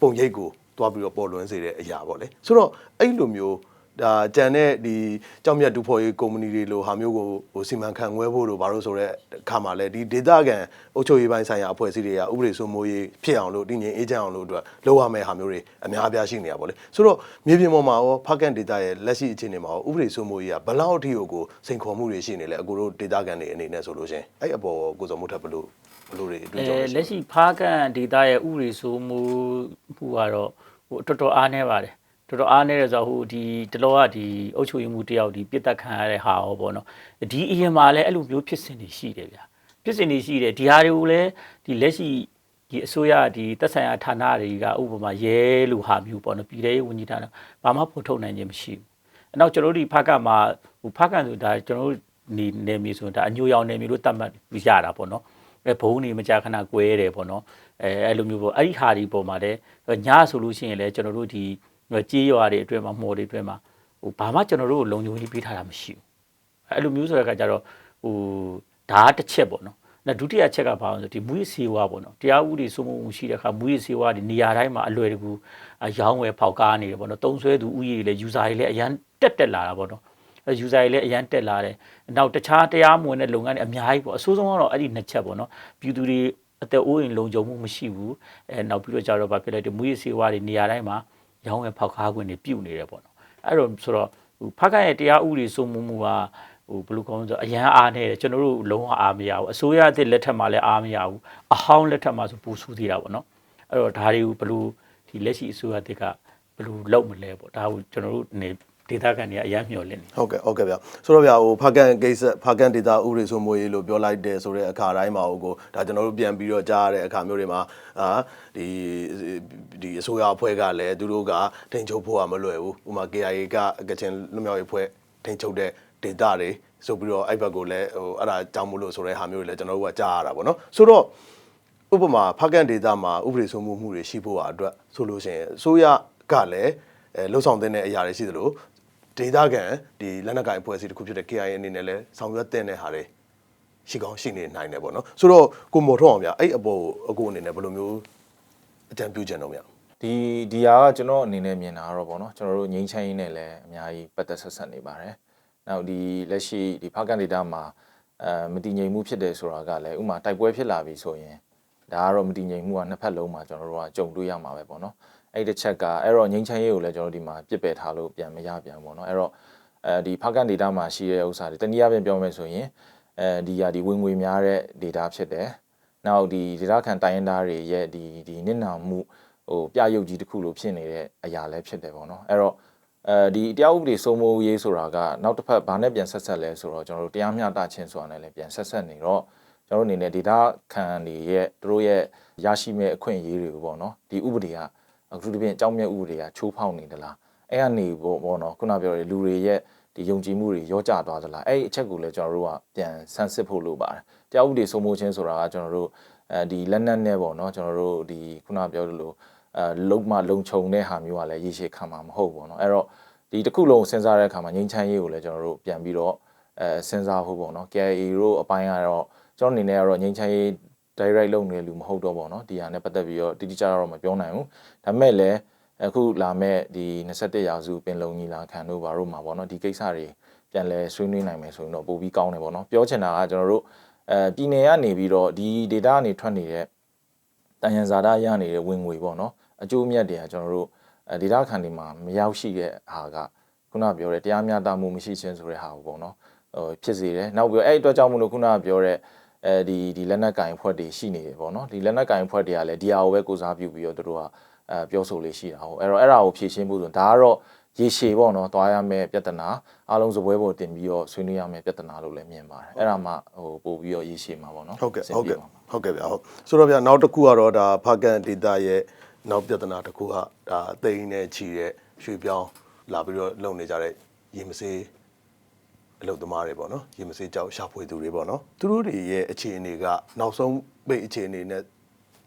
ပုံရိပ်ကိုတွားပြီးတော့ပေါ်လွင်စေတဲ့အရာပေါ့လေဆိုတော့အဲ့လိုမျိုး ဒါကြံတဲ့ဒီကြောင်မြတ်ဒူဖော်ရေးကုမ္ပဏီတွေလိုဟာမျိုးကိုဟိုစီမံခန့်ခွဲဖို့လို့ဘာလို့ဆိုတော့အခါမှာလဲဒီဒေတာကန်အုပ်ချုပ်ရေးပိုင်းဆိုင်ရာအဖွဲ့အစည်းတွေကဥပဒေစိုးမိုးရေးဖြစ်အောင်လို့တည်ငြိမ်အေးချမ်းအောင်လို့အတွက်လုပ်ရမယ့်ဟာမျိုးတွေအများအပြားရှိနေတာပေါ့လေဆိုတော့မြေပြင်ပေါ်မှာရောဖကန်ဒေတာရဲ့လက်ရှိအခြေအနေမှာရောဥပဒေစိုးမိုးရေးကဘယ်လောက်အထိကိုစိန်ခေါ်မှုတွေရှိနေလဲအခုတို့ဒေတာကန်တွေအနေနဲ့ဆိုလို့ရှင်အဲ့အပေါ်ကိုစောမှုထပ်ဘလို့ဘလို့တွေအတွေ့အကြုံအဲတွေလက်ရှိဖားကန်ဒေတာရဲ့ဥပဒေစိုးမိုးမှုကတော့ဟိုတော်တော်အားနေပါတယ် တော်တော်အားနေတယ်ဆိုတော့ဟိုဒီတလောကဒီအုပ်ချုပ်ရေးမှုတယောက်ဒီပြစ်တက်ခံရတဲ့ဟာဟောပေါ့နော်ဒီအရင်မှာလည်းအဲ့လိုမျိုးဖြစ်စဉ်တွေရှိတယ်ဗျာဖြစ်စဉ်တွေရှိတယ်ဒီဟာတွေကိုလည်းဒီလက်ရှိဒီအစိုးရဒီသက်ဆိုင်ရာဌာနတွေကဥပမာရဲလိုဟာမျိုးပေါ့နော်ပြည်ထောင်ဝန်ကြီးဌာနဘာမှဖော်ထုတ်နိုင်ခြင်းမရှိဘူးအနောက်ကျွန်တော်တို့ဒီဖားကန်မှာဟိုဖားကန်ဆိုတာကျွန်တော်တို့နေနေမီဆိုတော့ဒါအညိုရောင်နေမီလို့တတ်မှတ်ရတာပေါ့နော်အဲဘုံနေမကြာခဏကွဲတယ်ပေါ့နော်အဲအဲ့လိုမျိုးပေါ့အဲ့ဒီဟာဒီပုံမှာလည်းညဆိုလို့ရှိရင်လည်းကျွန်တော်တို့ဒီ ကြေးရွာတွေအတွင်းမှာမှော်တွေအတွင်းမှာဟိုဘာမှကျွန်တော်တို့ကိုလုံခြုံရေးပေးထားတာမရှိဘူးအဲ့လိုမျိုးဆိုတဲ့အခါကျတော့ဟိုဒါတစ်ချက်ပေါ့နော်နောက်ဒုတိယချက်ကဘာလို့ဆိုဒီမူရစီဝါပေါ့နော်တရားဥပဒေစိုးမိုးမှုရှိတဲ့အခါမူရစီဝါဒီနေရာတိုင်းမှာအလွယ်တကူရောင်းဝယ်ဖောက်ကားနေတယ်ပေါ့နော်တုံးဆွဲသူဥယျာဉ်တွေလည်း user တွေလည်းအရန်တက်တက်လာတာပေါ့နော်အဲ user တွေလည်းအရန်တက်လာတယ်နောက်တခြားတရားမဝင်တဲ့လုပ်ငန်းတွေအများကြီးပေါ့အဆိုးဆုံးကတော့အဲ့ဒီနှစ်ချက်ပေါ့နော်ပြည်သူတွေအသက်အိုးအိမ်လုံခြုံမှုမရှိဘူးအဲနောက်ပြီးတော့ကြတော့ဗာဖြစ်လိုက်တယ်မူရစီဝါတွေနေရာတိုင်းမှာ ရောင်းဝယ်ဖောက်ကားခွင့်တွေပြုတ်နေတယ်ပေါ့နော်အဲ့တော့ဆိုတော့ဟိုဖက်ခန့်ရဲ့တရားဥပဒေစိုးမိုးမှုကဟိုဘယ်လိုကောင်းလဲဆိုအရန်အားနေတယ်ကျွန်တော်တို့လုံးဝအားမရဘူးအစိုးရအသစ်လက်ထက်မှာလည်းအားမရဘူးအဟောင်းလက်ထက်မှာဆိုပူဆူသေးတာပေါ့နော်အဲ့တော့ဒါတွေကိုဘယ်လိုဒီလက်ရှိအစိုးရအသစ်ကဘယ်လိုလုပ်မလဲပေါ့ဒါကိုကျွန်တော်တို့နေ ဒေတာကန်တွေကအရန်မျှော်လင့်နေဟုတ်ကဲ့ဟုတ်ကဲ့ဗျဆိုတော့ဗျဟိုဖာကန်ကိစ္စဖာကန်ဒေတာဥပဒေစိုးမိုးရေးလို့ပြောလိုက်တယ်ဆိုတဲ့အခါတိုင်းမှာဟိုကိုဒါကျွန်တော်တို့ပြန်ပြီးတော့ကြားရတဲ့အခါမျိုးတွေမှာအာဒီဒီအစိုးရအဖွဲ့ကလည်းသူတို့ကထိန်ချုပ်ဖို့ကမလွယ်ဘူးဥပမာ KIA ကကချင်လူမျိုးရေးအဖွဲ့ထိန်ချုပ်တဲ့ဒေတာတွေဆိုပြီးတော့အဲ့ဘက်ကိုလည်းဟိုအဲ့ဒါကြောင့်မလို့ဆိုတဲ့ဟာမျိုးတွေလည်းကျွန်တော်တို့ကကြားရတာပေါ့နော်ဆိုတော့ဥပမာဖကန်ဒေတာမှာဥပဒေစိုးမိုးမှုတွေရှိဖို့အတွက်ဆိုလို့ရှိရင်အစိုးရကလည်းအဲလှုပ်ဆောင်တဲ့အရာတွေရှိသလို ဒေတာကန်ဒီလက်နက်ကိုင်အဖွဲ့အစည်းတစ်ခုဖြစ်တဲ့ KIA အနေနဲ့လည်းဆောင်ရွက်တဲ့ဟာတွေရှိကောင်းရှိနေနိုင်တယ်ပေါ့နော်ဆိုတော့ကိုမော်ထောအောင်ဗျအဲ့အပေါ်အကိုအနေနဲ့ဘယ်လိုမျိုးအကြံပြုချင်တော့ဗျဒီဒီဟာကကျွန်တော်အနေနဲ့မြင်တာကတော့ဗောနော်ကျွန်တော်တို့ငိမ့်ချမ်းရင်းနဲ့လည်းအများကြီးပတ်သက်ဆက်ဆက်နေပါတယ်။နောက်ဒီလက်ရှိဒီဖာကန်ဒေတာမှာအဲမတည်ငြိမ်မှုဖြစ်တယ်ဆိုတာကလည်းဥမာတိုက်ပွဲဖြစ်လာပြီဆိုရင်ဒါကတော့မတည်ငြိမ်မှုကနှစ်ဖက်လုံးမှာကျွန်တော်တို့ကကြုံတွေ့ရမှာပဲဗောနော်။ အဲ့ဒီတစ်ချက်ကအဲ့တော့ငိမ့်ချမ်းရေးကိုလည်းကျွန်တော်ဒီမှာပြစ်ပယ်ထားလို့ပြန်မရပြန်ဗောနော်။အဲ့တော့အဲဒီဖာကန်ဒေတာမှာရှိတဲ့ဥစ္စာတွေတနည်းအားဖြင့်ပြောမယ်ဆိုရင်အဲဒီဟာဒီဝင်ငွေများတဲ့ data ဖြစ်တယ်။နောက်ဒီဒေတာခံတိုင်းရင်းသားတွေရဲ့ဒီဒီနစ်နာမှုဟဟိုပြရုပ်ကြီးတစ်ခုလိုဖြစ်နေတဲ့အရာလည်းဖြစ်တယ်ပေါ့နော်အဲ့တော့အဲဒီတရားဥပဒေစိုးမိုးရေးဆိုတာကနောက်တစ်ဖက်ဘာနဲ့ပြန်ဆက်ဆက်လဲဆိုတော့ကျွန်တော်တို့တရားမျှတခြင်းဆိုတာနဲ့လည်းပြန်ဆက်ဆက်နေတော့ကျွန်တော်တို့အနေနဲ့ဒေတာခံတွေရဲ့သူတို့ရဲ့ရရှိမဲ့အခွင့်အရေးတွေကိုပေါ့နော်ဒီဥပဒေက အခုဒီပြင်အကြောင်းမြတ်ဥပဒေကချိုးဖောက်နေသလားအဲ့ကနေပေါ့ပေါ့နော်ခုနပြောတဲ့လူတွေရဲ့ဒီယုံကြည်မှုတွေရောကြသွားသလားအဲ့ဒီအချက်ကိုလည်းကျွန်တော်တို့ကပြန်ဆန်းစစ်ဖို့လိုပါတယ်တရားဥပဒေစိုးမိုးခြင်းဆိုတာကကျွန်တော်တို့အဲဒီလက်နက်နဲ့ပေါ့နော်ကျွန်တော်တို့ဒီခုနပြောသလိုအဲလုံမလုံခြုံတဲ့ဟာမျိုးကလည်းရေရှည်ခံမှာမဟုတ်ဘူးเนาะအဲ့တော့ဒီတစ်ခုလုံးစဉ်းစားတဲ့အခါမှာငြိမ်းချမ်းရေးကိုလည်းကျွန်တော်တို့ပြန်ပြီးတော့အဲစဉ်းစားဖို့ပေါ့เนาะ KA တို့အပိုင်းကတော့ကျွန်တော်အနေနဲ့ကတော့ငြိမ်းချမ်းရေး direct လုပ်နေတဲ့လူမဟုတ်တော့ပေါ့နော်ဒီဟာနဲ့ပတ်သက်ပြီးတော့တိတိကျကျတော့မပြောနိုင်ဘူးဒါပေမဲ့လည်းအခုလာမဲ့ဒီ27ရာစုပင်လုံကြီးလာခံတို့ဘာတို့မှာပေါ့နော်ဒီကိစ္စတွေပြန်လဲဆွေးနွေးနိုင်မယ်ဆိုရင်တော့ပိုပြီးကောင်းတယ်ပေါ့နော်ပြောချင်တာကကျွန်တော်တို့အဲပြည်နယ်ကနေပြီးတော့ဒီ data ကနေထွက်နေတဲ့တန်ရန်ဇာတာရနေတဲ့ဝင်ငွေပေါ့နော်အကျိုးအမြတ်တွေကကျွန်တော်တို့အဲ data ခံတွေမှာမရောက်ရှိတဲ့ဟာကခုနပြောတဲ့တရားမျှတမှုမရှိခြင်းဆိုတဲ့ဟာပေါ့နော်ဟိုဖြစ်စေတယ်နောက်ပြီးတော့အဲ့အတွက်ကြောင့်မလို့ခုနပြောတဲ့ အဲဒီဒီလက်နက်ကင်ဖွဲ့တွေရှိနေတယ်ပေါ့နော်ဒီလက်နက်ကင်ဖွဲ့တွေကလည်းဒီဟာကိုပဲကိုစားပြုပြီးတော့တို့ကအဲပြောဆိုလေးရှိတာဟုတ်အဲ့တော့အဲ့ဒါကိုဖြည့်ရှင်းဖို့ဆိုဒါကတော့ရေရှည်ပေါ့နော်တွားရမယ့်ပြဿနာအလုံးစပွဲပေါ်တင်ပြီးတော့ဆွေးနွေးရမယ့်ပြဿနာလို့လည်းမြင်ပါတယ်အဲ့ဒါမှဟိုပို့ပြီးတော့ရေရှည်မှာပေါ့နော်ဟုတ်ကဲ့ဟုတ်ကဲ့ဟုတ်ကဲ့ဗျာဟုတ်ဆိုတော့ဗျာနောက်တစ်ခုကတော့ဒါဖာကန်ဒေတာရဲ့နောက်ပြဿနာတစ်ခုကဒါတိန်နဲ့ချီတဲ့ရွှေပြောင်းလာပြီးတော့လုံနေကြတဲ့ရေမစေး အလုပ်သမားတွေပေါ့နော်ရေမစေးကြောက်ရှာဖွေသူတွေပေါ့နော်သူတို့တွေရဲ့အခြေအနေကနောက်ဆုံးပိတ်အခြေအနေနဲ့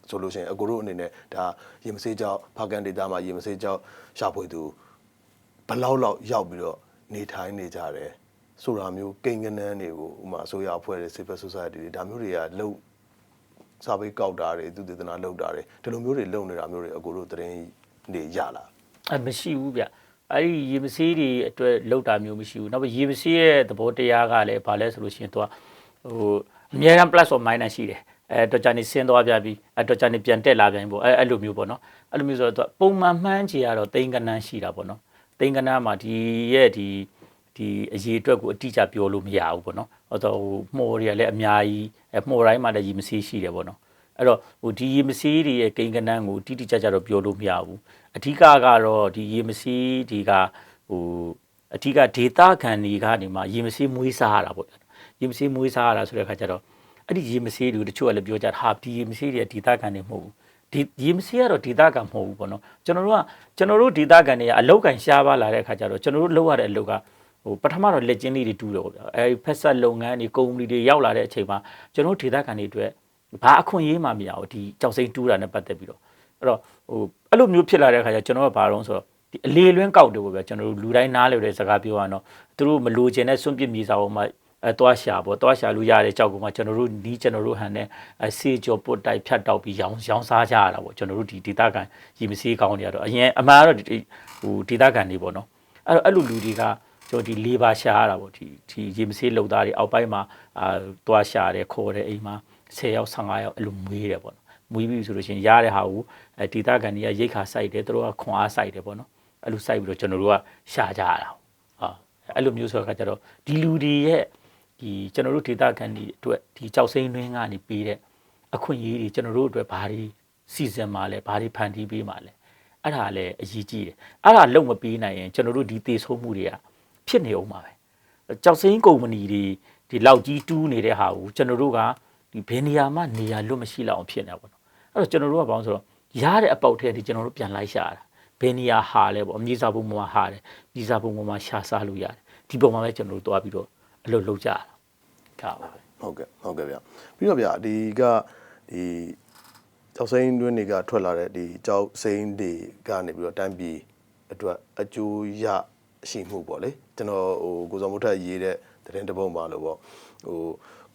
ဆိုလို့ရှိရင်အကိုတို့အနေနဲ့ဒါရေမစေးကြောက်ဖာကန်ဒေတာမှာရေမစေးကြောက်ရှာဖွေသူဘယ်လောက်လောက်ရောက်ပြီးတော့နေထိုင်နေကြတယ်ဆိုတာမျိုးကိန်းကနန်းတွေကိုဥပမာအစိုးရအဖွဲ့တွေ civil society တွေဒါမျိုးတွေကလုံစာပေကောက်တာတွေသူတည်တနာလောက်တာတွေဒီလိုမျိုးတွေလုံနေတာမျိုးတွေအကိုတို့သတင်းတွေရလာအဲမရှိဘူးဗျ အဲ့ဒီရေမဆေးတွေအတွက်လောက်တာမျိုးမရှိဘူးနောက်ပြီးရေမဆေးရဲ့သဘောတရားကလည်းဘာလဲဆိုလို့ရှိရင်သူကဟိုအများရန် plus or minus ရှိတယ်အဲတော့ကြာနေဆင်းသွားပြပြီးအဲတော့ကြာနေပြန်တက်လာပြန်ပေါ့အဲအဲ့လိုမျိုးပေါ့နော်အဲ့လိုမျိုးဆိုတော့သူကပုံမှန်မှန်းချေရတော့တိန်ကနန်းရှိတာပေါ့နော်တိန်ကနန်းမှာဒီရဲ့ဒီဒီအရေးအတွက်ကိုအတိအကျပြောလို့မရဘူးပေါ့နော်ဟောတော့ဟိုမှော်တွေကလည်းအများကြီးအဲမှော်တိုင်းမှာလည်းရေမဆေးရှိတယ်ပေါ့နော် အဲ့တော့ဟိုဒီရေမဆေးတွေရဲ့ကိန်းကနန်းကိုတိတိကျကျတော့ပြောလို့မရဘူးအဓိကကတော့ဒီရေမဆေးတွေကဟိုအဓိကဒေတာခံတွေကနေမှရေမဆေးမွေးစားရတာပေါ့ရေမဆေးမွေးစားရတာဆိုတဲ့အခါကျတော့အဲ့ဒီရေမဆေးတွေကိုတချို့ကလည်းပြောကြတာဟာဒီရေမဆေးတွေကဒေတာခံတွေမဟုတ်ဘူးဒီရေမဆေးကတော့ဒေတာခံမဟုတ်ဘူးပေါ့နော်ကျွန်တော်တို့ကကျွန်တော်တို့ဒေတာခံတွေကအလောက်ကန်ရှားပါလာတဲ့အခါကျတော့ကျွန်တော်တို့လောက်ရတဲ့အလောက်ကဟိုပထမတော့လက်ကျင်းလေးတွေတူးတယ်ပေါ့ဗျာအဲဒီဖက်ဆက်လုပ်ငန်းတွေကုမ္ပဏီတွေရောက်လာတဲ့အချိန်မှာကျွန်တော်တို့ဒေတာခံတွေအတွက် ဘာအခွင့်အရေးမှမရဘူးဒီကြောက်စိမ့်တူးတာနဲ့ပတ်သက်ပြီးတော့အဲ့တော့ဟိုအဲ့လိုမျိုးဖြစ်လာတဲ့အခါကျကျွန်တော်ကဘာလို့ဆိုတော့ဒီအလေလွင်းကောက်တယ်ပေါ့ဗျာကျွန်တော်တို့လူတိုင်းနားလည်တဲ့စကားပြောရအောင်တော့သူတို့မလိုချင်တဲ့စွန့်ပစ်မြေစာပေါ်မှာအဲတွားရှာပေါ့တွားရှာလို့ရတဲ့ကြောက်ကမှကျွန်တော်တို့နီးကျွန်တော်တို့ဟန်နဲ့အဲစေကြောပုတ်တိုက်ဖြတ်တောက်ပြီးရောင်းရောင်းစားကြရတာပေါ့ကျွန်တော်တို့ဒီဒေတာကန်ရီမစေးကောင်းတွေကတော့အရင်အမှန်ကတော့ဒီဟိုဒေတာကန်တွေပေါ့နော်အဲ့တော့အဲ့လိုလူတွေကကျွန်တော်ဒီလေဘာရှာရတာပေါ့ဒီဒီရေမစေးလုံသားတွေအောက်ပိုင်းမှာအာတွားရှာတယ်ခေါ်တယ်အိမ်မှာ 10ယောက်15ယောက်အဲ့လိုမွေးတယ်ပေါ့နော်မွေးပြီးဆိုလို့ရှိရင်ရတဲ့ဟာကိုအဲဒေသခံတွေကရိတ်ခါစိုက်တယ်သူတို့ကခွန်အားစိုက်တယ်ပေါ့နော်အဲ့လိုစိုက်ပြီးတော့ကျွန်တော်တို့ကရှာကြရတာဟာအဲ့လိုမျိုးဆိုတဲ့အခါကျတော့ဒီလူတွေရဲ့ဒီကျွန်တော်တို့ဒေသခံတွေအတွက်ဒီကြောက်စိမ့်တွင်းကနေပေးတဲ့အခွင့်အရေးတွေကျွန်တော်တို့အတွက်ဘာတွေစီစဉ်မှာလဲဘာတွေဖန်တီးပေးမှာလဲအဲ့ဒါလည်းအရေးကြီးတယ်အဲ့ဒါလုံမပေးနိုင်ရင်ကျွန်တော်တို့ဒီသေဆုံးမှုတွေကဖြစ်နေအောင်ပါပဲကြောက်စိမ့်ကုမ္ပဏီတွေဒီလောက်ကြီးတူးနေတဲ့ဟာကိုကျွန်တော်တို့က ဒီဘယ်နေရာမှနေရာလွတ်မရှိလောက်အောင်ဖြစ်နေတာပေါ့နော်အဲ့တော့ကျွန်တော်တို့ကဘာလို့ဆိုတော့ရတဲ့အပေါက်ထဲဒီကျွန်တော်တို့ပြန်လိုက်ရှာတာဘယ်နေရာဟာလဲပေါ့အမြေစာပုံပေါ်မှာဟာတယ်မြေစာပုံပေါ်မှာရှာစားလို့ရတယ်ဒီပုံမှာပဲကျွန်တော်တို့တွားပြီးတော့အလုပ်လုပ်ကြတာခါပါပဲဟုတ်ကဲ့ဟုတ်ကဲ့ဗျပြီးတော့ဗျဒီကဒီကြောက်စိမ့်တွင်းတွေကထွက်လာတဲ့ဒီကြောက်စိမ့်တွေကနေပြီးတော့တန်းပြီးအတွက်အကျိုးရရှိမှုပေါ့လေကျွန်တော်ဟိုကိုစောမုထက်ရေးတဲ့သတင်းတစ်ပုဒ်ပါလို့ပေါ့ဟို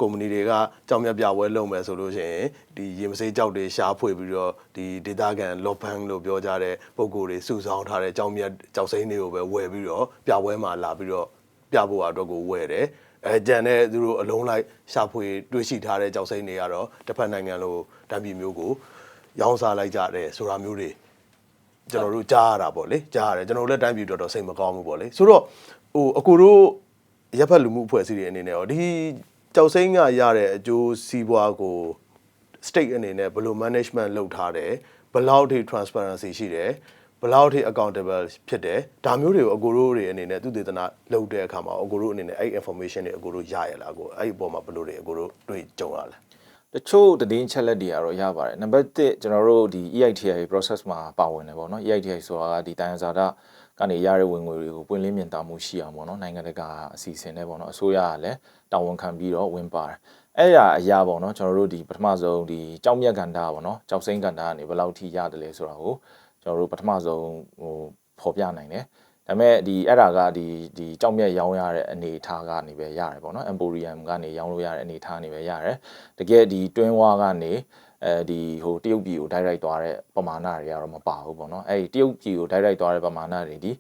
ကုမ္ပဏီတွေကကြောင်မြတ်ပြပွဲလုပ်မယ်ဆိုလို့ရှိရင်ဒီရေမစေးကြောက်တွေရှားဖွေပြီးတော့ဒီဒေတာကန်လော့ဘန်လို့ပြောကြတဲ့ပုံကိုယ်တွေစုဆောင်းထားတဲ့ကြောင်မြတ်ကြောက်စိမ့်တွေကိုပဲဝယ်ပြီးတော့ပြပွဲမှာလာပြီးတော့ပြဖို့အတွက်ကိုဝယ်တယ်အဲကြံတဲ့သူတို့အလုံးလိုက်ရှာဖွေတွေ့ရှိထားတဲ့ကြောက်စိမ့်တွေကတော့တစ်ဖက်နိုင်ငံလိုတံပြည်မျိုးကိုရောင်းစားလိုက်ကြတယ်ဆိုတာမျိုးတွေကျွန်တော်တို့ကြားရတာပေါ့လေကြားရတယ်ကျွန်တော်တို့လည်းတံပြည်တော်တော်စိတ်မကောင်းဘူးပေါ့လေဆိုတော့ဟိုအကိုတို့ရပ်ဖက်လူမှုအဖွဲ့အစည်းတွေအနေနဲ့ရောဒီ ကြောက်စိမ့်ကရတဲ့အကျိုးစီးပွားကို state အနေနဲ့ဘယ်လို management လုပ်ထားတယ်ဘယ်လောက်ထိ transparency ရှိတယ်ဘယ်လောက်ထိ accountable ဖြစ်တယ်ဒါမျိုးတွေကိုအကိုတို့တွေအနေနဲ့သူတည်တနာလုပ်တဲ့အခါမှာအကိုတို့အနေနဲ့အဲ့ information တွေအကိုတို့ရရလားအကိုအဲ့ဒီအပေါ်မှာဘယ်လိုတွေအကိုတို့တွေ့ကြုံရလဲတချို့တည်င်းချက်လက်တွေကတော့ရပါတယ်နံပါတ်1ကျွန်တော်တို့ဒီ EITI process မှာပါဝင်တယ်ပေါ့နော် EITI ဆိုတာကဒီတိုင်းဇာတာ ကနေရတဲ့ဝင်ငွေတွေကိုပွင့်လင်းမြင်သာမှုရှိအောင်ပေါ့နော်နိုင်ငံတကာအစီအစဉ်တွေပေါ့နော်အစိုးရကလည်းတာဝန်ခံပြီးတော့ဝင်ပါတယ်အဲ့ရအရာပေါ့နော်ကျွန်တော်တို့ဒီပထမဆုံးဒီကြောက်မြက်ကန္တာပေါ့နော်ကြောက်စိမ့်ကန္တာကနေဘယ်လောက်ထိရတယ်လဲဆိုတာကိုကျွန်တော်တို့ပထမဆုံးဟိုဖော်ပြနိုင်တယ်ဒါပေမဲ့ဒီအဲ့ဒါကဒီဒီကြောက်မြက်ရောင်းရတဲ့အနေအထားကနေပဲရတယ်ပေါ့နော် Emporium ကနေရောင်းလို့ရတဲ့အနေအထားနေပဲရတယ်တကယ်ဒီ Twin War ကနေ အဲဒီဟိုတရုတ်ပြည်ကို direct သွားတဲ့ပမာဏတွေကတော့မပါဘူးပေါ့နော်အဲဒီတရုတ်ပြည်ကို direct သွားတဲ့ပမာဏတွေဒီ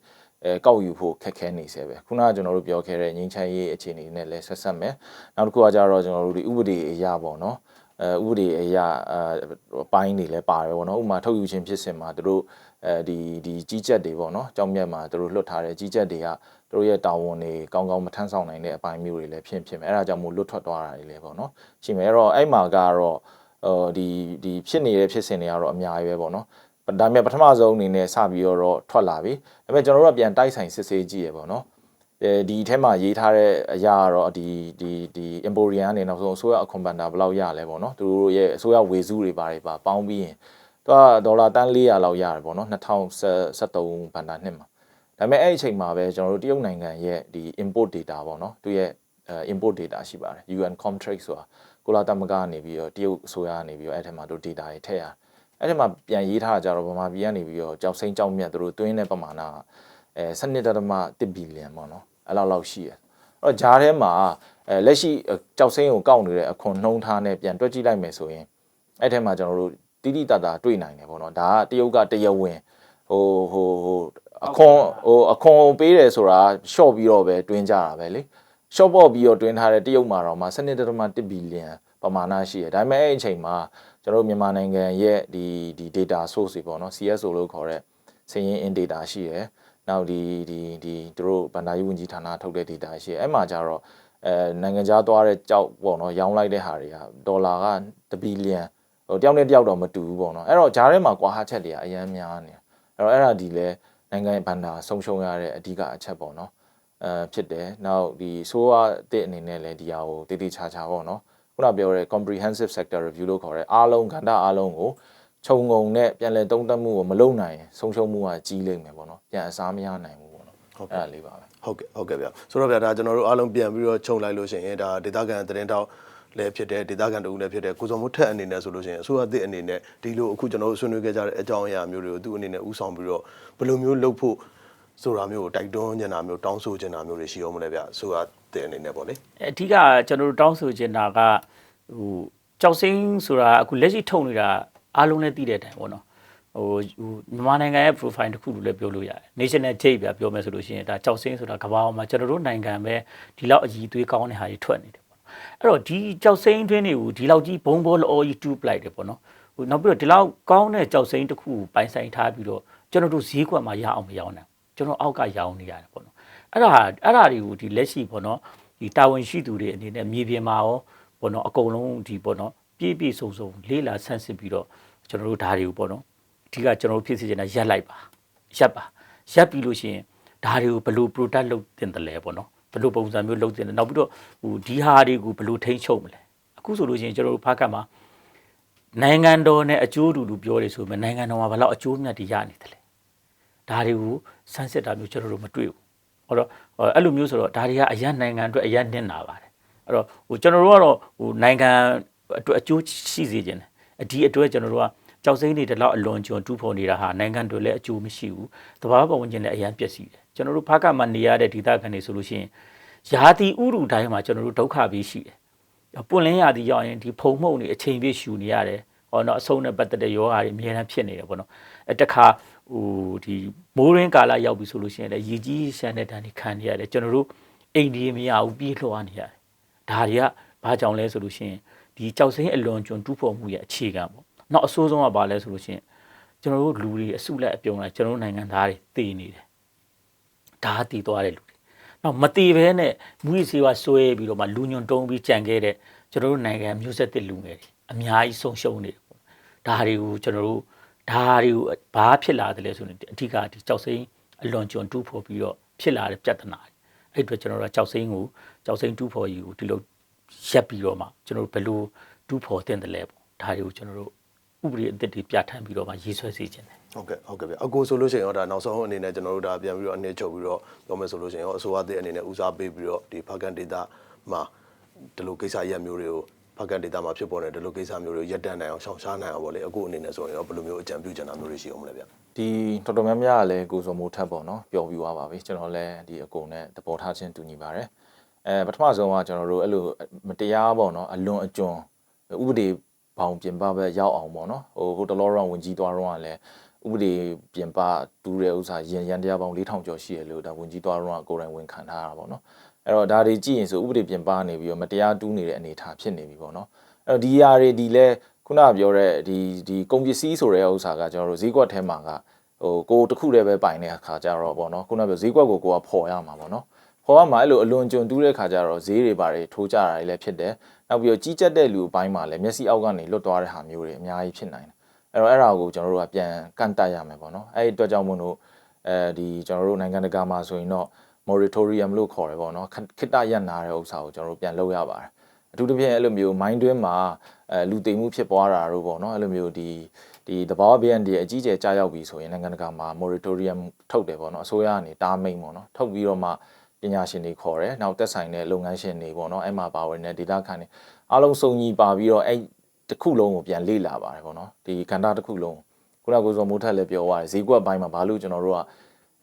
အဲကောက်ယူဖို့ခက်ခဲနေစေပဲခုနကကျွန်တော်တို့ပြောခဲ့တဲ့ငင်းချမ်းရေးအခြေအနေနဲ့လည်းဆက်ဆက်မယ်နောက်တစ်ခုကကြတော့ကျွန်တော်တို့ဒီဥပဒေအရာပေါ့နော်အဲဥပဒေအရာအဲပိုင်းတွေလည်းပါတယ်ပေါ့နော်ဥပမာထုတ်ယူခြင်းဖြစ်စဉ်မှာတို့အဲဒီဒီကြီးကြက်တွေပေါ့နော်ကြောင်မြတ်မှာသူတို့လွတ်ထားတဲ့ကြီးကြက်တွေကသူတို့ရဲ့တာဝန်တွေကောင်းကောင်းမထမ်းဆောင်နိုင်တဲ့အပိုင်းမျိုးတွေလည်းဖြစ်ဖြစ်မယ်အဲဒါကြောင့်မို့လွတ်ထွက်သွားတာတွေလည်းပေါ့နော်ရှိမယ်အဲ့တော့အဲ့မှာကတော့ ဟိုဒီဒီဖြစ်နေတဲ့ဖြစ်စဉ်တွေကတော့အများကြီးပဲပေါ့နော်ဒါပေမဲ့ပထမဆုံးအနေနဲ့စပြီးတော့ထွက်လာပြီဒါပေမဲ့ကျွန်တော်တို့ကပြန်တိုက်ဆိုင်စစ်ဆေးကြည့်ရပေါ့နော်အဲဒီထဲမှာရေးထားတဲ့အရာကတော့ဒီဒီဒီ Emporium ကနေနောက်ဆုံးအစိုးရအခွန်ပန်တာဘယ်လောက်ရလဲပေါ့နော်သူတို့ရဲ့အစိုးရဝေစုတွေပါတယ်ပါပေါင်းပြီးရင်သူကဒေါ်လာတန်း400လောက်ရတယ်ပေါ့နော်2013ဘန်တာနှစ်မှာဒါပေမဲ့အဲ့ဒီအချိန်မှာပဲကျွန်တော်တို့တရုတ်နိုင်ငံရဲ့ဒီ import data ပေါ့နော်သူရဲ့ import data ရှိပါတယ် UN Comtrade ဆိုတာ ကိုလာတမကနေပြီးတော့တရုတ်အစိုးရကနေပြီးတော့အဲ့ထက်မှာတို့ data တွေထည့်ရအဲ့ထက်မှာပြန်ရေးထားတာကြတော့ဗမာပြည်ကနေပြီးတော့ကြောက်စိမ့်ကြောက်မြတ်တို့တွင်းတဲ့ပမာဏအဲ12.1ဘီလီယံပေါ့နော်အဲ့လောက်လောက်ရှိရအဲ့တော့ဂျားထဲမှာအဲလက်ရှိကြောက်စိမ့်ကိုကောက်နေတဲ့အခွန်နှုံးထားနဲ့ပြန်တွက်ကြည့်လိုက်မယ်ဆိုရင်အဲ့ထက်မှာကျွန်တော်တို့တိတိတတ်တာတွေ့နိုင်တယ်ပေါ့နော်ဒါကတရုတ်ကတရားဝင်ဟိုဟိုဟိုအခွန်ဟိုအခွန်ပေးတယ်ဆိုတာ short ပြီးတော့ပဲတွင်းကြတာပဲလေ short ပေါ့ပြီးတော့တွင်းထားတဲ့တရုတ်မှာတော့မှ12.1ဘီလီယံပမာဏရှိတယ်ဒါပေမဲ့အဲ့အချိန်မှာကျွန်တော်တို့မြန်မာနိုင်ငံရဲ့ဒီဒီ data source တွေပေါ့နော် CSO လို့ခေါ်တဲ့စည်ရင်း in data ရှိတယ်နောက်ဒီဒီဒီသူတို့ဗန္ဒာယီဝန်ကြီးဌာနထုတ်တဲ့ data ရှိတယ်အဲ့မှာကျတော့အဲနိုင်ငံခြားသွားတဲ့ကြောက်ပေါ့နော်ရောင်းလိုက်တဲ့ဟာတွေကဒေါ်လာက1ဘီလီယံဟိုတယောက်နဲ့တယောက်တော့မတူဘူးပေါ့နော်အဲ့တော့ဂျားထဲမှာကွာဟချက်တွေကအများများနေအဲ့တော့အဲ့ဒါဒီလဲနိုင်ငံဗန္ဒာဆုံးရှုံးရတဲ့အဓိကအချက်ပေါ့နော် အဲဖြစ်တယ်နောက်ဒီဆိုးရတဲ့အနေနဲ့လည်းဒီဟာကိုတည်တည်ချာချာပေါ့နော်ခုနပြောတဲ့ comprehensive sector review လို့ခေါ်တဲ့အားလုံးကဏ္ဍအားလုံးကိုခြုံငုံနဲ့ပြန်လည်သုံးသပ်မှုကိုမလုပ်နိုင်ရင်ဆုံးရှုံးမှုကကြီးလိမ့်မယ်ပေါ့နော်ပြန်အစားမရနိုင်ဘူးပေါ့နော်ဟုတ်အဲ့ဒါလေးပါပဲဟုတ်ကဲ့ဟုတ်ကဲ့ဗျဆိုတော့ဗျာဒါကျွန်တော်တို့အားလုံးပြန်ပြီးတော့ခြုံလိုက်လို့ရှိရင်ဒါဒေတာကန်သတင်းတောက်လည်းဖြစ်တယ်ဒေတာကန်တူလည်းဖြစ်တယ်ကိုစုံမှုထက်အနေနဲ့ဆိုလို့ရှိရင်အစိုးရသစ်အနေနဲ့ဒီလိုအခုကျွန်တော်တို့ဆွေးနွေးခဲ့ကြတဲ့အကြောင်းအရာမျိုးတွေကိုသူ့အနေနဲ့ဥဆောင်ပြီးတော့ဘယ်လိုမျိုးလုပ်ဖို့ ဆိုတာမျိုးကိုတိုက်တွန်းနေတာမျိုးတောင်းဆိုနေတာမျိုးတွေရှိအောင်မလဲဗျအစိုးရသစ်အနေနဲ့ပေါ့လေအဓိကကျွန်တော်တို့တောင်းဆိုချင်တာကဟိုကြောက်စိမ့်ဆိုတာအခုလက်ရှိထုတ်နေတာအားလုံးလည်းသိတဲ့အတိုင်းပေါ့နော်ဟိုဟိုမြန်မာနိုင်ငံရဲ့ profile တစ်ခုလို့လည်းပြောလို့ရတယ် national tape ပြပြောမယ်ဆိုလို့ရှိရင်ဒါကြောက်စိမ့်ဆိုတာကမ္ဘာပေါ်မှာကျွန်တော်တို့နိုင်ငံပဲဒီလောက်အကြီးအသွေးကောင်းတဲ့ဟာတွေထွက်နေတယ်ပေါ့နော်အဲ့တော့ဒီကြောက်စိမ့်တွင်းတွေကိုဒီလောက်ကြီးဘုံဘောလောကြီးတူးပလိုက်တယ်ပေါ့နော်ဟိုနောက်ပြီးတော့ဒီလောက်ကောင်းတဲ့ကြောက်စိမ့်တစ်ခုကိုပိုင်ဆိုင်ထားပြီးတော့ကျွန်တော်တို့ဈေးကွက်မှာရအောင်မရောင်းနိုင် ကျွန်တော်အောက်ကရောင်းနေရတယ်ပေါ့နော်အဲ့ဒါအဲ့ဒါတွေကိုဒီလက်ရှိပေါ့နော်ဒီတာဝန်ရှိသူတွေအနေနဲ့မြေပြင်မှာရောပေါ့နော်အကုန်လုံးဒီပေါ့နော်ပြည့်ပြည့်စုံစုံလေးလာဆန်းစစ်ပြီးတော့ကျွန်တော်တို့ဓာတွေကိုပေါ့နော်အဓိကကျွန်တော်တို့ဖြစ်စေချင်တာရက်လိုက်ပါရက်ပါရက်ပြီးလို့ရှိရင်ဓာတွေကိုဘယ်လို product လုပ်တင်တယ်လဲပေါ့နော်ဘယ်လိုပုံစံမျိုးလုပ်တင်တယ်နောက်ပြီးတော့ဟိုဒီဟာတွေကိုဘယ်လိုထိန်းချုပ်မလဲအခုဆိုလို့ရှိရင်ကျွန်တော်တို့ဖားကတ်မှာနိုင်ငံတော်နဲ့အကျိုးတူတူပြောတယ်ဆိုပေမဲ့နိုင်ငံတော်မှာဘယ်လောက်အကျိုးမြတ်တွေရနေတယ်လဲ ဒါတွေကိုစမ်းစစ်တာမျိုးကျွန်တော်တို့မတွေ့ဘူးဟောတော့အဲ့လိုမျိုးဆိုတော့ဒါတွေကအရန်နိုင်ငံအတွက်အရန်နစ်နာပါတယ်အဲ့တော့ဟိုကျွန်တော်တို့ကတော့ဟိုနိုင်ငံအတွက်အကျိုးရှိစေခြင်းတယ်အဒီအတွက်ကျွန်တော်တို့ကကြောက်စိမ့်တွေတလောက်အလွန်ကျွံတူးဖော်နေတာဟာနိုင်ငံတွေလည်းအကျိုးမရှိဘူးတဘာပတ်ဝန်းကျင်လည်းအရန်ပျက်စီးတယ်ကျွန်တော်တို့ဖားကတ်မှာနေရတဲ့ဒေသခံတွေဆိုလို့ရှိရင်ယာတီဥရုတိုင်းမှာကျွန်တော်တို့ဒုက္ခပြီးရှိတယ်ပွင့်လင်းရာတီရောက်ရင်ဒီဖုံမှုန့်တွေအချိန်ပြည့်ရှူနေရတယ်ဟောတော့အဆုံးနဲ့ပတ်သက်တဲ့ယောဂါတွေအများအားဖြစ်နေတယ်ပေါ့နော်အဲတခါဟို ဒီမိုးရင်းကာလရောက်ပြီဆိုလို့ရှိရင်လည်းရေကြီးရှမ်းတဲ့တန်းတွေခံနေရတယ်ကျွန်တော်တို့အိမ်ဒီမရဘူးပြေးလွှားနေရတယ်ဒါတွေကဘာကြောင့်လဲဆိုလို့ရှိရင်ဒီကြောက်စိမ့်အလွန်ကျွံတူးဖော်မှုရဲ့အခြေခံပေါ့နောက်အဆိုးဆုံးကဘာလဲဆိုလို့ရှိရင်ကျွန်တော်တို့လူတွေအစုလက်အပြုံလိုက်ကျွန်တော်တို့နိုင်ငံသားတွေတည်နေတယ်ဒါတည်သွားတဲ့လူတွေနောက်မတည်ဘဲနဲ့မူရစီဝါဆွဲပြီးတော့မှလူညွန်တုံးပြီးကြံခဲ့တဲ့ကျွန်တော်တို့နိုင်ငံမျိုးဆက်သစ်လူငယ်တွေအများကြီးဆုံးရှုံးနေတယ်ပေါ့ဒါတွေကိုကျွန်တော်တို့ ဒါတွေကိုဘာဖြစ်လာတယ်လဲဆိုရင်အဓိကဒီကြောက်စိမ့်အလွန်ကျွံတူးဖော်ပြီးတော့ဖြစ်လာတဲ့ပြဿနာတွေအဲ့အအတွက်ကျွန်တော်တို့ကကြောက်စိမ့်ကိုကြောက်စိမ့်တူးဖော်ယူကိုဒီလိုရက်ပြီးတော့မှကျွန်တော်တို့ဘယ်လိုတူးဖော်တင်တယ်လဲပေါ့ဒါတွေကိုကျွန်တော်တို့ဥပဒေအသစ်တွေပြဋ္ဌာန်းပြီးတော့မှရေးဆွဲစေခြင်းတယ်ဟုတ်ကဲ့ဟုတ်ကဲ့ဗျအကိုဆိုလို့ရှိရင်ရောဒါနောက်ဆုံးအနေနဲ့ကျွန်တော်တို့ဒါပြန်ပြီးတော့အနှစ်ချုပ်ပြီးတော့ပြောမယ်ဆိုလို့ရှိရင်ရောအစိုးရသစ်အနေနဲ့ဦးစားပေးပြီးတော့ဒီဖက်ကန်ဒေတာမှာဒီလိုကိစ္စရက်မျိုးတွေကို ဖက်ကန်ဒေတာမှာဖြစ်ပေါ်နေတဲ့ဒီလိုကိစ္စမျိုးတွေကိုရပ်တန့်နိုင်အောင်ရှောင်ရှားနိုင်အောင်ပေါ့လေအခုအနေနဲ့ဆိုရင်ရောဘယ်လိုမျိုးအကြံပြုချင်တာမျိုးတွေရှိအောင်မလဲဗျဒီတော်တော်များများကလည်းကိုစုံမိုးထက်ပေါ့နော်ပျော်ပြီးသွားပါပြီကျွန်တော်လည်းဒီအကုန်နဲ့သဘောထားချင်းတူညီပါတယ်အဲပထမဆုံးကကျွန်တော်တို့အဲ့လိုမတရားပေါ့နော်အလွန်အကျွံဥပဒေဘောင်ပြင်ပပဲရောက်အောင်ပေါ့နော်ဟိုဟိုတလောရောဝင်ကြီးသွားတော့ကလည်းဥပဒေပြင်ပတူးတဲ့ဥစ္စာရန်ရန်တရားပေါင်း4000ကျော်ရှိရလို့ဒါဝင်ကြီးသွားတော့ကကိုယ်တိုင်ဝန်ခံထားတာပေါ့နော် အဲ့တော့ဒါတွေကြည့်ရင်ဆိုဥပဒေပြင်ပနေပြီးတော့မတရားတူးနေတဲ့အနေအထားဖြစ်နေပြီပေါ့နော်အဲ့တော့ဒီຢာတွေဒီလဲခုနကပြောတဲ့ဒီဒီကုန်ပစ္စည်းဆိုတဲ့ဥစ္စာကကျွန်တော်တို့ဈေးကွက်ထဲမှာကဟိုကိုတစ်ခုတည်းပဲပိုင်တဲ့အခါကျတော့ဗောနော်ခုနကပြောဈေးကွက်ကိုကိုကဖော်ရမှာဗောနော်ဖော်ရမှာအဲ့လိုအလွန်ကျွံတူးတဲ့ခါကျတော့ဈေးတွေပါတယ်ထိုးကြတာတွေလည်းဖြစ်တယ်နောက်ပြီးတော့ကြီးကြက်တဲ့လူအပိုင်းမှာလည်းမျက်စိအောက်ကနေလွတ်သွားတဲ့ဟာမျိုးတွေအများကြီးဖြစ်နိုင်တယ်အဲ့တော့အဲ့ဒါကိုကျွန်တော်တို့ကပြန်ကန့်တတ်ရမယ်ဗောနော်အဲ့ဒီအတွက်ကြောင့်မို့လို့အဲဒီကျွန်တော်တို့နိုင်ငံတကာမှာဆိုရင်တော့ moratorium လို့ခေါ်တယ်ဗောနော်ခိတ္တရပ်နာတဲ့ဥစ္စာကိုကျွန်တော်တို့ပြန်လုပ်ရပါတယ်အထူးသဖြင့်အဲ့လိုမျိုး mind တွင်းမှာအဲလူသိမ်မှုဖြစ်ပွားတာတို့ပေါ့နော်အဲ့လိုမျိုးဒီဒီတဘာဝ BND အကြီးကျယ်ကြားရောက်ပြီဆိုရင်နိုင်ငံတကာမှာ moratorium ထုတ်တယ်ပေါ့နော်အစိုးရကနေတားမိန်ပေါ့နော်ထုတ်ပြီးတော့မှပညာရှင်တွေခေါ်တယ်နောက်သက်ဆိုင်တဲ့လုပ်ငန်းရှင်တွေပေါ့နော်အဲ့မှာပါဝင်တဲ့ data ခံတွေအားလုံးစုံညီပါပြီးတော့အဲ့တစ်ခုလုံးကိုပြန်လေ့လာပါတယ်ပေါ့နော်ဒီခန္ဓာတစ်ခုလုံးခုနကကိုစောမိုးထက်လည်းပြောသွားတယ်ဈေးကွက်ပိုင်းမှာဘာလို့ကျွန်တော်တို့က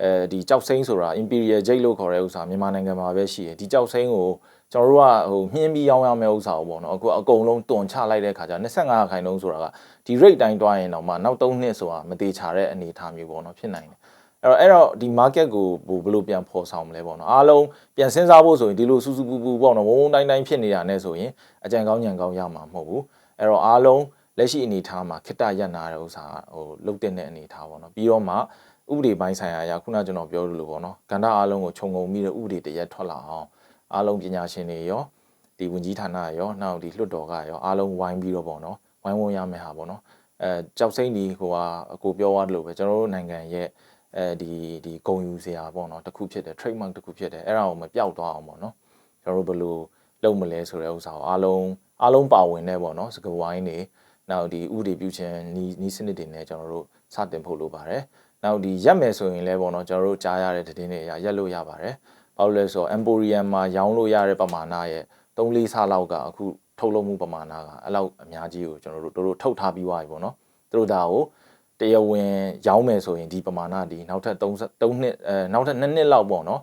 အဲဒီကြောက်စိမ့်ဆိုတာ imperial jade လို့ခေါ်တဲ့ဥစ္စာမြန်မာနိုင်ငံမှာပဲရှိတယ်ဒီကြောက်စိမ့်ကိုကျွန်တော်တို့ကဟိုမြင်းပြီးရောင်းရမယ့်ဥစ္စာကိုပေါ့နော်အခုအကုန်လုံးတွန်ချလိုက်တဲ့ခါကျ25ခိုင်နှုန်းဆိုတာကဒီ rate တိုင်းတွားရင်တော့မှနောက်3နှစ်ဆိုတာမသေးချာတဲ့အနေအထားမျိုးပေါ့နော်ဖြစ်နိုင်တယ်အဲ့တော့အဲ့တော့ဒီ market ကိုဘယ်လိုပြန်ဖော်ဆောင်မလဲပေါ့နော်အားလုံးပြန်စဉ်းစားဖို့ဆိုရင်ဒီလိုစူးစူးပူပူပေါ့နော်ဝုန်းဝုန်းတိုင်းတိုင်းဖြစ်နေတာနဲ့ဆိုရင်အကြံကောင်းညံကောင်းရမှာမဟုတ်ဘူးအဲ့တော့အားလုံးလက်ရှိအနေအထားမှာခိတ္တရက်နာတဲ့ဥစ္စာဟိုလုတ်တဲ့အနေအထားပေါ့နော်ပြီးတော့မှ ဥပဒေပိုင်းဆိုင်ရာအရာခုနကျွန်တော်ပြောလို့ပေါ့နော်ကန္တာအားလုံးကိုခြုံငုံပြီးတဲ့ဥပဒေတရက်ထွက်လာအောင်အားလုံးပညာရှင်တွေရောဒီဝန်ကြီးဌာနရောနောက်ဒီလွှတ်တော်ကရောအားလုံးဝိုင်းပြီးတော့ပေါ့နော်ဝိုင်းဝန်းရမယ်ဟာပေါ့နော်အဲကြောက်စိမ့်ဒီဟိုဟာအကိုပြောသွားတယ်လို့ပဲကျွန်တော်တို့နိုင်ငံရဲ့အဲဒီဒီဂုံယူစရာပေါ့နော်တစ်ခုဖြစ်တယ် trademark တစ်ခုဖြစ်တယ်အဲ့ဒါကိုမပြောက်သွားအောင်ပေါ့နော်ကျွန်တော်တို့ဘယ်လိုလုပ်မလဲဆိုတဲ့ဥစ္စာကိုအားလုံးအားလုံးပါဝင်နေပေါ့နော်စကဝိုင်းနေနောက်ဒီဥပဒေပြုခြင်းနီးနီးစနစ်တွေနဲ့ကျွန်တော်တို့စတင်ဖို့လိုပါတယ် နောက်ဒီရက်မယ်ဆိုရင်လည်းပေါ့နော်ကျွန်တော်တို့ကြားရတဲ့သတင်းတွေအရရက်လို့ရပါတယ်ဘာလို့လဲဆိုတော့ Emporium မှာရောင်းလို့ရတဲ့ပမာဏရဲ့3-4ဆလောက်ကအခုထုတ်လုပ်မှုပမာဏကအဲ့လောက်အများကြီးကိုကျွန်တော်တို့တို့တို့ထုတ်ထားပြီးသွားပြီပေါ့နော်သူတို့ဒါကိုတရားဝင်ရောင်းမယ်ဆိုရင်ဒီပမာဏဒီနောက်ထပ်3 3နှစ်အဲနောက်ထပ်2နှစ်လောက်ပေါ့နော်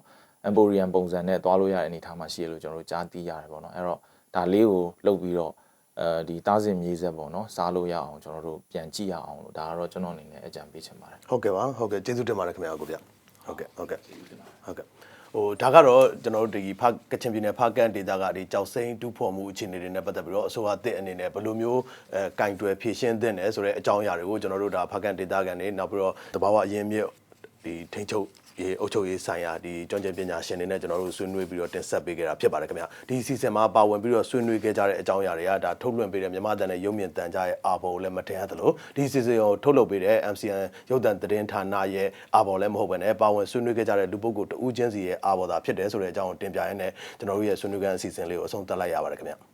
Emporium ပုံစံနဲ့သွားလို့ရတဲ့အနေအထားမှာရှိရလို့ကျွန်တော်တို့ကြားသိရတယ်ပေါ့နော်အဲ့တော့ဒါလေးကိုလုပ်ပြီးတော့ အဲဒီတားစင်မြေးဆက်ပေါ့နော်စားလို့ရအောင်ကျွန်တော်တို့ပြန်ကြည့်ရအောင်လို့ဒါကတော့ကျွန်တော်အနေနဲ့အကြံပေးချင်ပါတယ်ဟုတ်ကဲ့ပါဟုတ်ကဲ့ကျေးဇူးတင်ပါတယ်ခင်ဗျာကိုဗျဟုတ်ကဲ့ဟုတ်ကဲ့ဟုတ်ကဲ့ဟိုဒါကတော့ကျွန်တော်တို့ဒီဖကချင်ပြည်နယ်ဖကန်ဒေတာကဒီကြောက်စိမ့်တူးဖော်မှုအခြေအနေတွေနဲ့ပတ်သက်ပြီးတော့အစိုးရအသစ်အနေနဲ့ဘယ်လိုမျိုးအဲကင်တွယ်ဖြည့်ရှင်းသင့်တယ်ဆိုတဲ့အကြောင်းအရာတွေကိုကျွန်တော်တို့ဒါဖကန်ဒေတာကန်နေနောက်ပြီးတော့တဘာဝအရင်မြစ်ဒီထိန်ချုပ် ရေအုပ်ချုပ်ရေးဆိုင်ရာဒီကျွမ်းကျင်ပညာရှင်တွေနဲ့ကျွန်တော်တို့ဆွေးနွေးပြီးတော့တင်ဆက်ပေးခဲ့တာဖြစ်ပါတယ်ခင်ဗျာဒီစီစဉ်မှာပါဝင်ပြီးတော့ဆွေးနွေးခဲ့ကြတဲ့အကြောင်းအရာတွေကဒါထုတ်လွှင့်ပေးတဲ့မြန်မာတန်နဲ့ရုပ်မြင်တန်ကြားရဲ့အာဘော်လည်းမတင်ရသလိုဒီစီစဉ်ကိုထုတ်လုပ်ပေးတဲ့ MCN ရုပ်တန်သတင်းဌာနရဲ့အာဘော်လည်းမဟုတ်ဘဲနဲ့ပါဝင်ဆွေးနွေးခဲ့ကြတဲ့လူပုဂ္ဂိုလ်တဦးချင်းစီရဲ့အာဘော်သာဖြစ်တယ်ဆိုတဲ့အကြောင်းကိုတင်ပြရင်းနဲ့ကျွန်တော်တို့ရဲ့ဆွေးနွေးခန်းအစီအစဉ်လေးကိုအဆုံးသတ်လိုက်ရပါတယ်ခင်ဗျာ